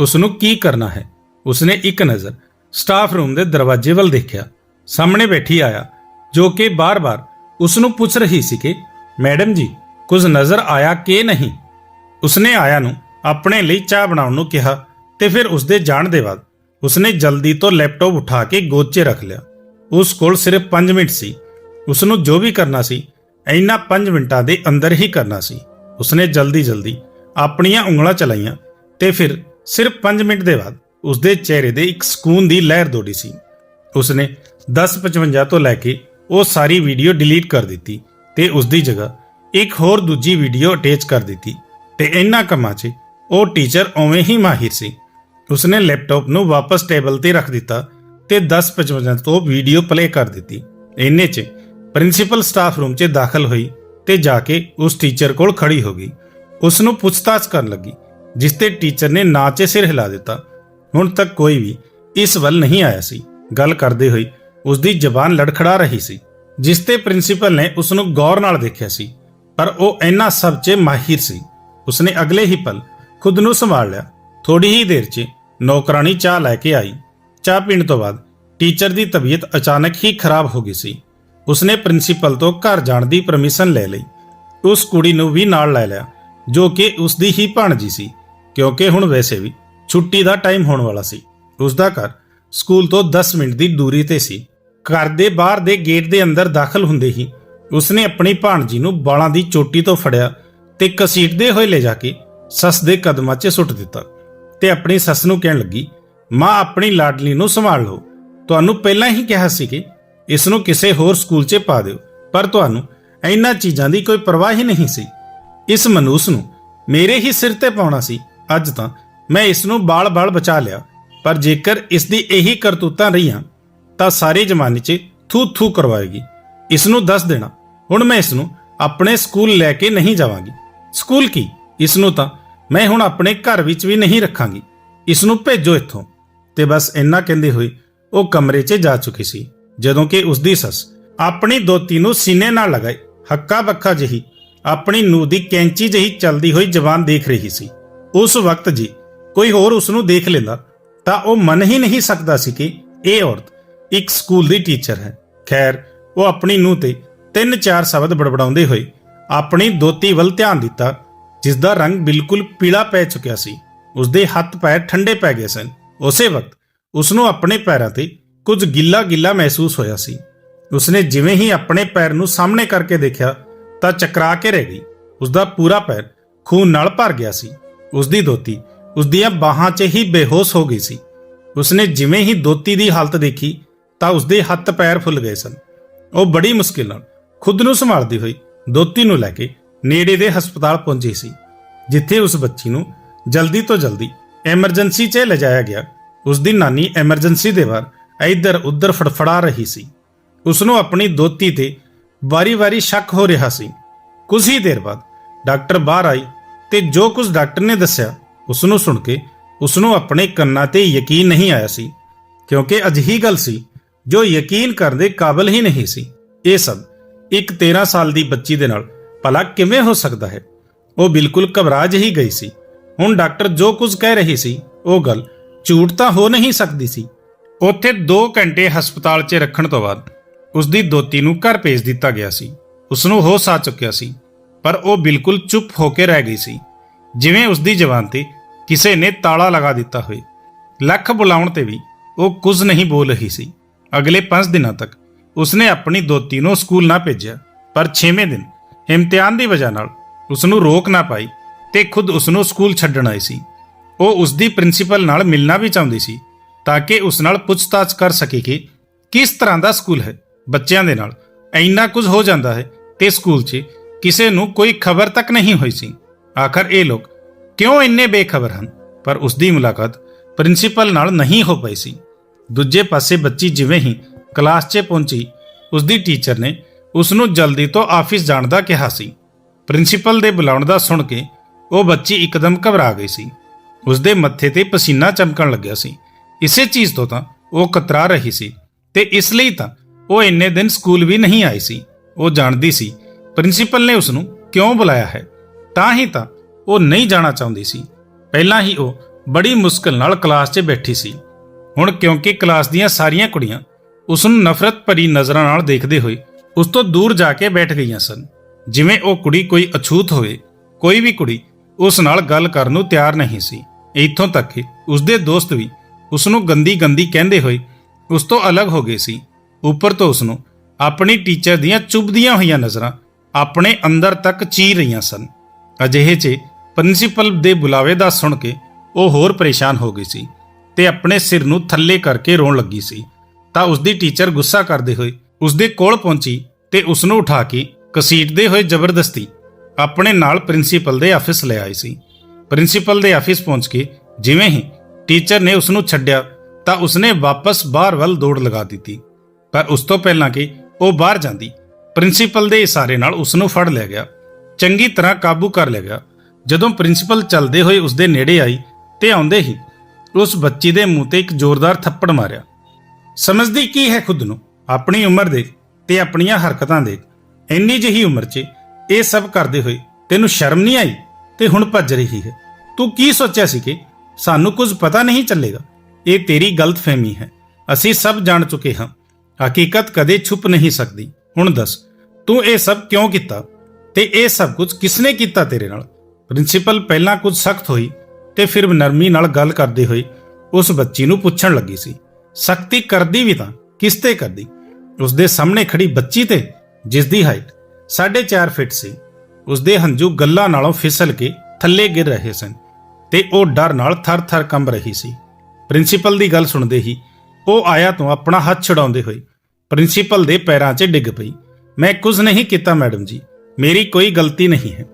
ਉਸ ਨੂੰ ਕੀ ਕਰਨਾ ਹੈ। ਉਸਨੇ ਇੱਕ ਨਜ਼ਰ ਸਟਾਫ ਰੂਮ ਦੇ ਦਰਵਾਜ਼ੇ ਵੱਲ ਦੇਖਿਆ। ਸਾਹਮਣੇ ਬੈਠੀ ਆਇਆ, ਜੋ ਕਿ ਬਾਰ-ਬਾਰ ਉਸ ਨੂੰ ਪੁੱਛ ਰਹੀ ਸੀ ਕਿ, ਮੈਡਮ ਜੀ, ਕੁਝ ਨਜ਼ਰ ਆਇਆ ਕਿ ਨਹੀਂ? ਉਸਨੇ ਆਇਆ ਨੂੰ ਆਪਣੇ ਲਈ ਚਾਹ ਬਣਾਉਣ ਨੂੰ ਕਿਹਾ ਤੇ ਫਿਰ ਉਸਦੇ ਜਾਣ ਦੇ ਬਾਅਦ ਉਸਨੇ ਜਲਦੀ ਤੋਂ ਲੈਪਟਾਪ ਉਠਾ ਕੇ ਗੋਦ 'ਚ ਰੱਖ ਲਿਆ। ਉਸ ਕੋਲ ਸਿਰਫ 5 ਮਿੰਟ ਸੀ। ਉਸ ਨੂੰ ਜੋ ਵੀ ਕਰਨਾ ਸੀ, ਇੰਨਾ 5 ਮਿੰਟਾਂ ਦੇ ਅੰਦਰ ਹੀ ਕਰਨਾ ਸੀ। ਉਸਨੇ ਜਲਦੀ-ਜਲਦੀ ਆਪਣੀਆਂ ਉਂਗਲਾਂ ਚਲਾਈਆਂ ਤੇ ਫਿਰ ਸਿਰਫ 5 ਮਿੰਟ ਦੇ ਬਾਅਦ ਉਸਦੇ ਚਿਹਰੇ ਦੇ ਇੱਕ ਸਕੂਨ ਦੀ ਲਹਿਰ ਦੌੜੀ ਸੀ। ਉਸਨੇ 1055 ਤੋਂ ਲੈ ਕੇ ਉਹ ਸਾਰੀ ਵੀਡੀਓ ਡਿਲੀਟ ਕਰ ਦਿੱਤੀ ਤੇ ਉਸ ਦੀ ਜਗ੍ਹਾ ਇੱਕ ਹੋਰ ਦੂਜੀ ਵੀਡੀਓ ਅਟੈਚ ਕਰ ਦਿੱਤੀ ਤੇ ਇੰਨਾ ਕੰਮਾਂ 'ਚ ਉਹ ਟੀਚਰ ਉਵੇਂ ਹੀ ਮਾਹਿਰ ਸੀ। ਉਸਨੇ ਲੈਪਟਾਪ ਨੂੰ ਵਾਪਸ ਟੇਬਲ ਤੇ ਰੱਖ ਦਿੱਤਾ ਤੇ 1055 ਤੋਂ ਵੀਡੀਓ ਪਲੇ ਕਰ ਦਿੱਤੀ। ਇੰਨੇ 'ਚ ਪ੍ਰਿੰਸੀਪਲ ਸਟਾਫ ਰੂਮ 'ਚ ਦਾਖਲ ਹੋਈ ਤੇ ਜਾ ਕੇ ਉਸ ਟੀਚਰ ਕੋਲ ਖੜੀ ਹੋ ਗਈ। ਉਸ ਨੂੰ ਪੁੱਛਤਾਛ ਕਰਨ ਲੱਗੀ, ਜਿਸ ਤੇ ਟੀਚਰ ਨੇ ਨਾਂ 'ਚ ਸਿਰ ਹਿਲਾ ਦਿੱਤਾ। ਹੁਣ ਤੱਕ ਕੋਈ ਵੀ ਇਸ ਵੱਲ ਨਹੀਂ ਆਇਆ ਸੀ। ਗੱਲ ਕਰਦੇ ਹੋਏ ਉਸ ਦੀ ਜ਼ਬਾਨ ਲੜਖੜਾ ਰਹੀ ਸੀ, ਜਿਸ ਤੇ ਪ੍ਰਿੰਸੀਪਲ ਨੇ ਉਸ ਨੂੰ ਗੌਰ ਨਾਲ ਦੇਖਿਆ ਸੀ। ਪਰ ਉਹ ਇੰਨਾ ਸਭ 'ਚ ਮਾਹਿਰ ਸੀ। ਉਸਨੇ ਅਗਲੇ ਹੀ ਪਲ ਖੁਦ ਨੂੰ ਸੰਭਾਲ ਲਿਆ। ਥੋੜੀ ਹੀ ਦੇਰ 'ਚ ਨੌਕਰਾਨੀ ਚਾਹ ਲੈ ਕੇ ਆਈ। ਚਾਹ ਪੀਣ ਤੋਂ ਬਾਅਦ ਟੀਚਰ ਦੀ ਤਬੀਅਤ ਅਚਾਨਕ ਹੀ ਖਰਾਬ ਹੋ ਗਈ ਸੀ। ਉਸਨੇ ਪ੍ਰਿੰਸੀਪਲ ਤੋਂ ਘਰ ਜਾਣ ਦੀ ਪਰਮਿਸ਼ਨ ਲੈ ਲਈ। ਉਸ ਕੁੜੀ ਨੂੰ ਵੀ ਨਾਲ ਲੈ ਲਿਆ, ਜੋ ਕਿ ਉਸ ਦੀ ਹੀ ਭਾਣਜੀ ਸੀ, ਕਿਉਂਕਿ ਹੁਣ ਵੈਸੇ ਵੀ ਛੁੱਟੀ ਦਾ ਟਾਈਮ ਹੋਣ ਵਾਲਾ ਸੀ। ਉਸ ਦਾ ਘਰ ਸਕੂਲ ਤੋਂ 10 ਮਿੰਟ ਦੀ ਦੂਰੀ ਤੇ ਸੀ। ਘਰ ਦੇ ਬਾਹਰ ਦੇ ਗੇਟ ਦੇ ਅੰਦਰ ਦਾਖਲ ਹੁੰਦੇ ਹੀ ਉਸਨੇ ਆਪਣੀ ਭਾਣਜੀ ਨੂੰ ਬਾਲਾਂ ਦੀ ਚੋਟੀ ਤੋਂ ਫੜਿਆ ਤੇ ਕਸੀਟਦੇ ਹੋਏ ਲੈ ਜਾ ਕੇ ਸੱਸ ਦੇ ਕਦਮਾਂ 'ਚ ਸੁੱਟ ਦਿੱਤਾ ਤੇ ਆਪਣੀ ਸੱਸ ਨੂੰ ਕਹਿਣ ਲੱਗੀ, ਮਾਂ, ਆਪਣੀ ਲਾਡਲੀ ਨੂੰ ਸੰਭਾਲ ਲਓ। ਤੁਹਾਨੂੰ ਪਹਿਲਾਂ ਹੀ ਕਿਹਾ ਸੀ ਕਿ ਇਸ ਨੂੰ ਕਿਸੇ ਹੋਰ ਸਕੂਲ 'ਚ ਪਾ ਦਿਓ, ਪਰ ਤੁਹਾਨੂੰ ਇਹਨਾਂ ਚੀਜ਼ਾਂ ਦੀ ਕੋਈ ਪਰਵਾਹ ਹੀ ਨਹੀਂ ਸੀ। ਇਸ ਮਨੂਸ ਨੂੰ ਮੇਰੇ ਹੀ ਸਿਰ ਤੇ ਪਾਉਣਾ ਸੀ। ਅੱਜ ਤਾਂ ਮੈਂ ਇਸ ਨੂੰ ਬਾਲ-ਬਾਲ ਬਚਾ ਲਿਆ, ਪਰ ਜੇਕਰ ਇਸ ਦੀ ਇਹੀ ਕਰਤੂਤਾਂ ਰਹੀਆਂ, ਤਾਂ ਸਾਰੇ ਜ਼ਮਾਨੇ 'ਚ ਥੂ-ਥੂ ਕਰਵਾਏਗੀ। ਇਸ ਨੂੰ ਦੱਸ ਦੇਣਾ, ਹੁਣ ਮੈਂ ਇਸ ਨੂੰ ਆਪਣੇ ਸਕੂਲ ਲੈ ਕੇ ਨਹੀਂ ਜਾਵਾਂਗੀ। ਸਕੂਲ ਕੀ? ਇਸ ਨੂੰ ਤਾਂ ਮੈਂ ਹੁਣ ਆਪਣੇ ਘਰ ਵਿੱਚ ਵੀ ਨਹੀਂ ਰੱਖਾਂਗੀ। ਇਸ ਨੂੰ ਭੇਜੋ ਇੱਥੋਂ। ਤੇ ਬਸ ਇੰਨਾ ਕਹਿੰਦੇ ਹੋਏ ਉਹ ਕਮਰੇ 'ਚ ਜਾ ਚੁੱਕੀ ਸੀ, ਜਦੋਂ ਕਿ ਉਸ ਦੀ ਸੱਸ ਆਪਣੀ ਦੋਤੀ ਨੂੰ ਸੀਨੇ ਨਾਲ ਲਗਾਏ ਹੱਕਾ ਬੱਕਾ ਜਹੀ ਆਪਣੀ ਨੂੰਹ ਦੀ ਕੈਂਚੀ ਜਹੀ ਚਲਦੀ ਹੋਈ ਜ਼ਬਾਨ ਦੇਖ ਰਹੀ ਸੀ। ਉਸ ਵਕਤ ਜੀ ਕੋਈ ਹੋਰ ਉਸ ਨੂੰ ਦੇਖ ਲੈਂਦਾ, ਤਾਂ ਉਹ ਮੰਨ ਹੀ ਨਹੀਂ ਸਕਦਾ ਸੀ ਕਿ ਇਹ ਔਰਤ ਇੱਕ ਸਕੂਲ ਦੀ ਟੀਚਰ ਹੈ। ਖੈਰ, ਉਹ ਆਪਣੀ ਨੂੰਹ ਤੇ ਤਿੰਨ ਚਾਰ ਸ਼ਬਦ ਬੜਬੜਾਉਂਦੇ ਹੋਏ ਆਪਣੀ ਦੋਤੀ ਵੱਲ ਧਿਆਨ ਦਿੱਤਾ ਜਿਸ ਦਾ ਰੰਗ ਬਿਲਕੁਲ ਪੀਲਾ ਪੈ ਚੁੱਕਿਆ ਸੀ ਉਸ ਦੇ ਹੱਥ ਪੈਰ ਠੰਡੇ ਪੈ ਗਏ ਸਨ। ਉਸੇ ਵਕਤ ਉਸ ਨੂੰ ਆਪਣੇ ਪੈਰਾਂ ਤੇ ਕੁਝ ਗਿੱਲਾ ਗਿੱਲਾ ਮਹਿਸੂਸ ਹੋਇਆ ਸੀ। ਉਸਨੇ ਜਿਵੇਂ ਹੀ ਆਪਣੇ ਪੈਰ ਨੂੰ ਸਾਹਮਣੇ ਕਰਕੇ ਦੇਖਿਆ, ਤਾਂ ਚਕਰਾ ਕੇ ਰਹਿ ਗਈ। ਉਸ ਦਾ ਪੂਰਾ ਪੈਰ ਖੂਨ ਨਾਲ ਭਰ ਗਿਆ ਸੀ। ਉਸ ਦੀ ਦੋਤੀ ਉਸ ਦੀਆਂ ਬਾਹਾਂ 'ਚ ਹੀ ਬੇਹੋਸ਼ ਹੋ ਗਈ ਸੀ। ਉਸਨੇ ਜਿਵੇਂ ਹੀ ਦੋਤੀ ਦੀ ਹਾਲਤ ਦੇਖੀ, ਤਾਂ ਉਸਦੇ ਹੱਥ ਪੈਰ ਫੁੱਲ ਗਏ ਸਨ। ਉਹ ਬੜੀ ਮੁਸ਼ਕਿਲ ਨਾਲ ਖੁਦ ਨੂੰ ਸੰਭਾਲਦੀ ਹੋਈ ਦੋਤੀ ਨੂੰ ਲੈ ਕੇ ਨੇੜੇ ਦੇ ਹਸਪਤਾਲ ਪਹੁੰਚੀ ਸੀ, ਜਿੱਥੇ ਉਸ ਬੱਚੀ ਨੂੰ ਜਲਦੀ ਤੋਂ ਜਲਦੀ ਐਮਰਜੈਂਸੀ 'ਚ ਲਿਜਾਇਆ ਗਿਆ। ਉਸ ਦੀ ਨਾਨੀ ਐਮਰਜੈਂਸੀ ਦੇ ਬਾਹਰ ਇੱਧਰ ਉੱਧਰ ਫੜਫੜਾ ਰਹੀ ਸੀ। ਉਸ ਨੂੰ ਆਪਣੀ ਦੋਤੀ ਤੇ ਵਾਰੀ-ਵਾਰੀ ਸ਼ੱਕ ਹੋ ਰਿਹਾ ਸੀ। ਕੁਝ ਹੀ ਦੇਰ ਬਾਅਦ ਡਾਕਟਰ ਬਾਹਰ ਆਈ ਤੇ ਜੋ ਕੁਝ ਡਾਕਟਰ ਨੇ ਦੱਸਿਆ, ਉਸ ਨੂੰ ਸੁਣ ਕੇ ਉਸ ਨੂੰ ਆਪਣੇ ਕੰਨਾਂ ਤੇ ਯਕੀਨ ਨਹੀਂ ਆਇਆ ਸੀ, ਕਿਉਂਕਿ ਅਜਿਹੀ ਗੱਲ ਸੀ ਜੋ ਯਕੀਨ ਕਰਨ ਦੇ ਕਾਬਿਲ ਹੀ ਨਹੀਂ ਸੀ। ਇਹ ਸਭ ਇੱਕ 13 ਸਾਲ ਦੀ ਬੱਚੀ ਦੇ ਨਾਲ ਭਲਾ ਕਿਵੇਂ ਹੋ ਸਕਦਾ ਹੈ? ਉਹ ਬਿਲਕੁਲ ਘਬਰਾ ਜਿਹੀ ਗਈ ਸੀ। ਹੁਣ ਡਾਕਟਰ ਜੋ ਕੁਝ ਕਹਿ ਰਹੀ ਸੀ, ਉਹ ਗੱਲ ਝੂਠ ਤਾਂ ਹੋ ਨਹੀਂ ਸਕਦੀ ਸੀ। ਉੱਥੇ 2 ਘੰਟੇ ਹਸਪਤਾਲ 'ਚ ਰੱਖਣ ਤੋਂ ਬਾਅਦ ਉਸ ਦੀ ਦੋਤੀ ਨੂੰ ਘਰ ਭੇਜ ਦਿੱਤਾ ਗਿਆ ਸੀ। ਉਸ ਨੂੰ ਹੋਸ਼ ਆ ਚੁੱਕਿਆ ਸੀ, ਪਰ ਉਹ ਬਿਲਕੁਲ ਚੁੱਪ ਹੋ ਕੇ ਰਹਿ ਗਈ ਸੀ। ਜਿਵੇਂ ਉਸ ਦੀ ਜ਼ਬਾਨ ਤੇ ਕਿਸੇ ਨੇ ਤਾਲਾ ਲਗਾ ਦਿੱਤਾ ਹੋਵੇ। ਲੱਖ ਬੁਲਾਉਣ ਤੇ ਵੀ ਉਹ ਕੁਝ ਨਹੀਂ ਬੋਲ ਰਹੀ ਸੀ। ਅਗਲੇ 5 ਦਿਨਾਂ ਤੱਕ ਉਸਨੇ ਆਪਣੀ ਦੋਤੀ ਨੂੰ ਸਕੂਲ ਨਾ ਭੇਜਿਆ, ਪਰ 6ਵੇਂ ਦਿਨ ਇਮਤਿਹਾਨ ਦੀ ਵਜ੍ਹਾ ਨਾਲ ਉਸ ਨੂੰ ਰੋਕ ਨਾ ਪਾਈ ਤੇ ਖੁਦ ਉਸ ਨੂੰ ਸਕੂਲ ਛੱਡਣ ਆਈ ਸੀ। ਉਹ ਉਸ ਦੀ ਪ੍ਰਿੰਸੀਪਲ ਨਾਲ ਮਿਲਣਾ ਵੀ ਚਾਹੁੰਦੀ ਸੀ ਤਾਂ ਕਿ ਉਸ ਨਾਲ ਪੁੱਛਤਾਛ ਕਰ ਸਕੇ ਕਿ ਕਿਸ ਤਰ੍ਹਾਂ ਦਾ ਸਕੂਲ ਹੈ। ਬੱਚਿਆਂ ਦੇ ਨਾਲ ਇੰਨਾ ਕੁਝ ਹੋ ਜਾਂਦਾ ਹੈ ਤੇ ਸਕੂਲ 'ਚ ਕਿਸੇ ਨੂੰ ਕੋਈ ਖਬਰ ਤੱਕ ਨਹੀਂ ਹੋਈ ਸੀ। ਆਖਰ ਇਹ ਲੋਕ ਕਿਉਂ ਇੰਨੇ ਬੇਖਬਰ ਹਨ? ਪਰ ਉਸ ਦੀ ਮੁਲਾਕਾਤ ਪ੍ਰਿੰਸੀਪਲ ਨਾਲ ਨਹੀਂ ਹੋ ਪਈ ਸੀ। ਦੂਜੇ ਪਾਸੇ ਬੱਚੀ ਜਿਵੇਂ ਹੀ ਕਲਾਸ 'ਚ ਪਹੁੰਚੀ ਉਸ ਦੀ ਟੀਚਰ ਨੇ ਉਸ ਨੂੰ ਜਲਦੀ ਤੋਂ ਆਫਿਸ ਜਾਣ ਦਾ ਕਿਹਾ ਸੀ। ਪ੍ਰਿੰਸੀਪਲ ਦੇ ਬੁਲਾਉਣ ਦਾ ਸੁਣ ਕੇ ਉਹ ਬੱਚੀ ਇੱਕਦਮ ਘਬਰਾ ਗਈ ਸੀ। ਉਸ ਦੇ ਮੱਥੇ ਤੇ ਪਸੀਨਾ ਚਮਕਣ ਲੱਗਿਆ ਸੀ। ਇਸੇ ਚੀਜ਼ ਤੋਂ ਤਾਂ ਉਹ ਕਤਰਾ ਰਹੀ ਸੀ ਤੇ ਇਸ ਲਈ ਤਾਂ ਉਹ ਇੰਨੇ ਦਿਨ ਸਕੂਲ ਵੀ ਨਹੀਂ ਆਈ ਸੀ। ਉਹ ਜਾਣਦੀ ਸੀ, ਪ੍ਰਿੰਸੀਪਲ ਨੇ ਉਸ ਨੂੰ ਕਿਉਂ ਬੁਲਾਇਆ ਹੈ? ਤਾਂ ਹੀ ਤਾਂ ਉਹ ਨਹੀਂ ਜਾਣਾ ਚਾਹੁੰਦੀ ਸੀ। ਪਹਿਲਾਂ ਹੀ ਉਹ ਬੜੀ ਮੁਸ਼ਕਲ ਨਾਲ ਕਲਾਸ 'ਚ ਬੈਠੀ ਸੀ। ਹੁਣ ਕਿਉਂਕਿ ਕਲਾਸ ਦੀਆਂ ਸਾਰੀਆਂ ਕੁੜੀਆਂ ਉਸ ਨੂੰ ਨਫ਼ਰਤ ਭਰੀ ਨਜ਼ਰਾਂ ਨਾਲ ਦੇਖਦੇ ਹੋਏ ਉਸ ਤੋਂ ਦੂਰ ਜਾ ਕੇ ਬੈਠ ਗਈਆਂ ਸਨ। ਜਿਵੇਂ ਉਹ ਕੁੜੀ ਕੋਈ ਅਛੂਤ ਹੋਵੇ, ਕੋਈ ਵੀ ਕੁੜੀ ਉਸ ਨਾਲ ਗੱਲ ਕਰਨ ਨੂੰ ਤਿਆਰ ਨਹੀਂ ਸੀ। ਇੱਥੋਂ ਤੱਕ ਕਿ ਉਸਦੇ ਦੋਸਤ ਵੀ ਉਸ ਨੂੰ ਗੰਦੀ ਗੰਦੀ ਕਹਿੰਦੇ ਹੋਏ ਉਸ ਤੋਂ ਅਲੱਗ ਹੋ ਗਏ ਸੀ। ਉੱਪਰ ਤੋਂ ਉਸ ਨੂੰ ਆਪਣੀ ਟੀਚਰ ਦੀਆਂ ਚੁੱਭਦੀਆਂ ਹੋਈਆਂ ਨਜ਼ਰਾਂ ਆਪਣੇ ਅੰਦਰ ਤੱਕ ਚੀਰ ਰਹੀਆਂ ਸਨ। ਅਜਿਹੇ 'ਚ ਪ੍ਰਿੰਸੀਪਲ ਦੇ ਬੁਲਾਵੇ ਦਾ ਸੁਣ ਕੇ ਉਹ ਹੋਰ ਪਰੇਸ਼ਾਨ ਹੋ ਗਈ ਸੀ ਤੇ ਆਪਣੇ ਸਿਰ ਨੂੰ ਥੱਲੇ ਕਰਕੇ ਰੋਣ ਲੱਗੀ ਸੀ। ਤਾਂ ਉਸਦੀ ਟੀਚਰ ਗੁੱਸਾ ਕਰਦੇ ਹੋਏ ਉਸਦੇ ਕੋਲ ਪਹੁੰਚੀ ਤੇ ਉਸ ਨੂੰ ਉਠਾ ਕੇ ਕਸੀਟਦੇ ਹੋਏ ਜ਼ਬਰਦਸਤੀ ਆਪਣੇ ਨਾਲ ਪ੍ਰਿੰਸੀਪਲ ਦੇ ਆਫਿਸ ਲੈ ਆਈ ਸੀ। ਪ੍ਰਿੰਸੀਪਲ ਦੇ ਆਫਿਸ ਪਹੁੰਚ ਕੇ ਜਿਵੇਂ ਹੀ ਟੀਚਰ ਨੇ ਉਸ ਨੂੰ ਛੱਡਿਆ ਤਾਂ ਉਸਨੇ ਵਾਪਸ ਬਾਹਰ ਵੱਲ ਦੌੜ ਲਗਾ ਦਿੱਤੀ। ਪਰ ਉਸ ਤੋਂ ਪਹਿਲਾਂ ਕਿ ਉਹ ਬਾਹਰ ਜਾਂਦੀ, ਪ੍ਰਿੰਸੀਪਲ ਦੇ ਇਸ਼ਾਰੇ ਨਾਲ ਉਸ ਨੂੰ ਫੜ ਲਿਆ ਗਿਆ। ਚੰਗੀ ਤਰ੍ਹਾਂ ਕਾਬੂ ਕਰ ਲਿਆ ਗਿਆ। ਜਦੋਂ ਪ੍ਰਿੰਸੀਪਲ ਚੱਲਦੇ ਹੋਏ ਉਸ ਦੇ ਨੇੜੇ ਆਈ ਤੇ ਆਉਂਦੇ ਹੀ ਉਸ ਬੱਚੀ ਦੇ ਮੂੰਹ ਤੇ ਇੱਕ ਜ਼ੋਰਦਾਰ ਥੱਪੜ ਮਾਰਿਆ। ਸਮਝਦੀ ਕੀ ਹੈ ਖੁਦ ਨੂੰ? ਆਪਣੀ ਉਮਰ ਦੇ ਤੇ ਆਪਣੀਆਂ ਹਰਕਤਾਂ ਦੇ ਇੰਨੀ ਜਿਹੀ ਉਮਰ 'ਚ ਇਹ ਸਭ ਕਰਦੇ ਹੋਏ ਤੈਨੂੰ ਸ਼ਰਮ ਨਹੀਂ ਆਈ ਤੇ ਹੁਣ ਭੱਜ ਰਹੀ ਹੈ। ਤੂੰ ਕੀ ਸੋਚਿਆ ਸੀ ਕਿ ਸਾਨੂੰ ਕੁਝ ਪਤਾ ਨਹੀਂ ਚੱਲੇਗਾ? ਇਹ ਤੇਰੀ ਗਲਤਫਹਿਮੀ ਹੈ। ਅਸੀਂ ਸਭ ਜਾਣ ਚੁੱਕੇ ਹਾਂ। ਹਕੀਕਤ ਕਦੇ ਛੁਪ ਨਹੀਂ ਸਕਦੀ। ਹੁਣ ਦੱਸ, ਤੂੰ ਇਹ ਸਭ ਕਿਉਂ ਕੀਤਾ? ਤੇ ਇਹ ਸਭ ਕੁਝ ਕਿਸਨੇ ਕੀਤਾ ਤੇਰੇ ਨਾਲ? ਪ੍ਰਿੰਸੀਪਲ ਪਹਿਲਾਂ ਕੁਝ ਸਖਤ ਹੋਈ ਤੇ ਫਿਰ ਨਰਮੀ ਨਾਲ ਗੱਲ ਕਰਦੇ ਹੋਏ ਉਸ ਬੱਚੀ ਨੂੰ ਪੁੱਛਣ ਲੱਗੀ ਸੀ। ਸਖਤੀ ਕਰਦੀ ਵੀ ਤਾਂ, ਕਿਸ ਤੇ ਕਰਦੀ? ਉਸ ਦੇ ਸਾਹਮਣੇ ਖੜੀ ਬੱਚੀ ਤੇ ਜਿਸ ਦੀ ਹਾਈਟ 4.5 ਫਿਟ ਸੀ ਉਸ ਦੇ ਹੰਝੂ ਗੱਲਾਂ ਨਾਲੋਂ ਫਿਸਲ ਕੇ ਥੱਲੇ ਗਿਰ ਰਹੇ ਸਨ ਤੇ ਉਹ ਡਰ ਨਾਲ ਥਰ-ਥਰ ਕੰਬ ਰਹੀ ਸੀ। ਪ੍ਰਿੰਸੀਪਲ ਦੀ ਗੱਲ ਸੁਣਦੇ ਹੀ ਉਹ ਆਇਆ ਤੋਂ ਆਪਣਾ ਹੱਥ ਛਡਾਉਂਦੇ ਹੋਏ ਪ੍ਰਿੰਸੀਪਲ ਦੇ ਪੈਰਾਂ 'ਚ ਡਿੱਗ ਪਈ। ਮੈਂ ਕੁਝ ਨਹੀਂ ਕੀਤਾ, ਮੈਡਮ ਜੀ। ਮੇਰੀ ਕੋਈ ਗਲਤੀ ਨਹੀਂ ਹੈ।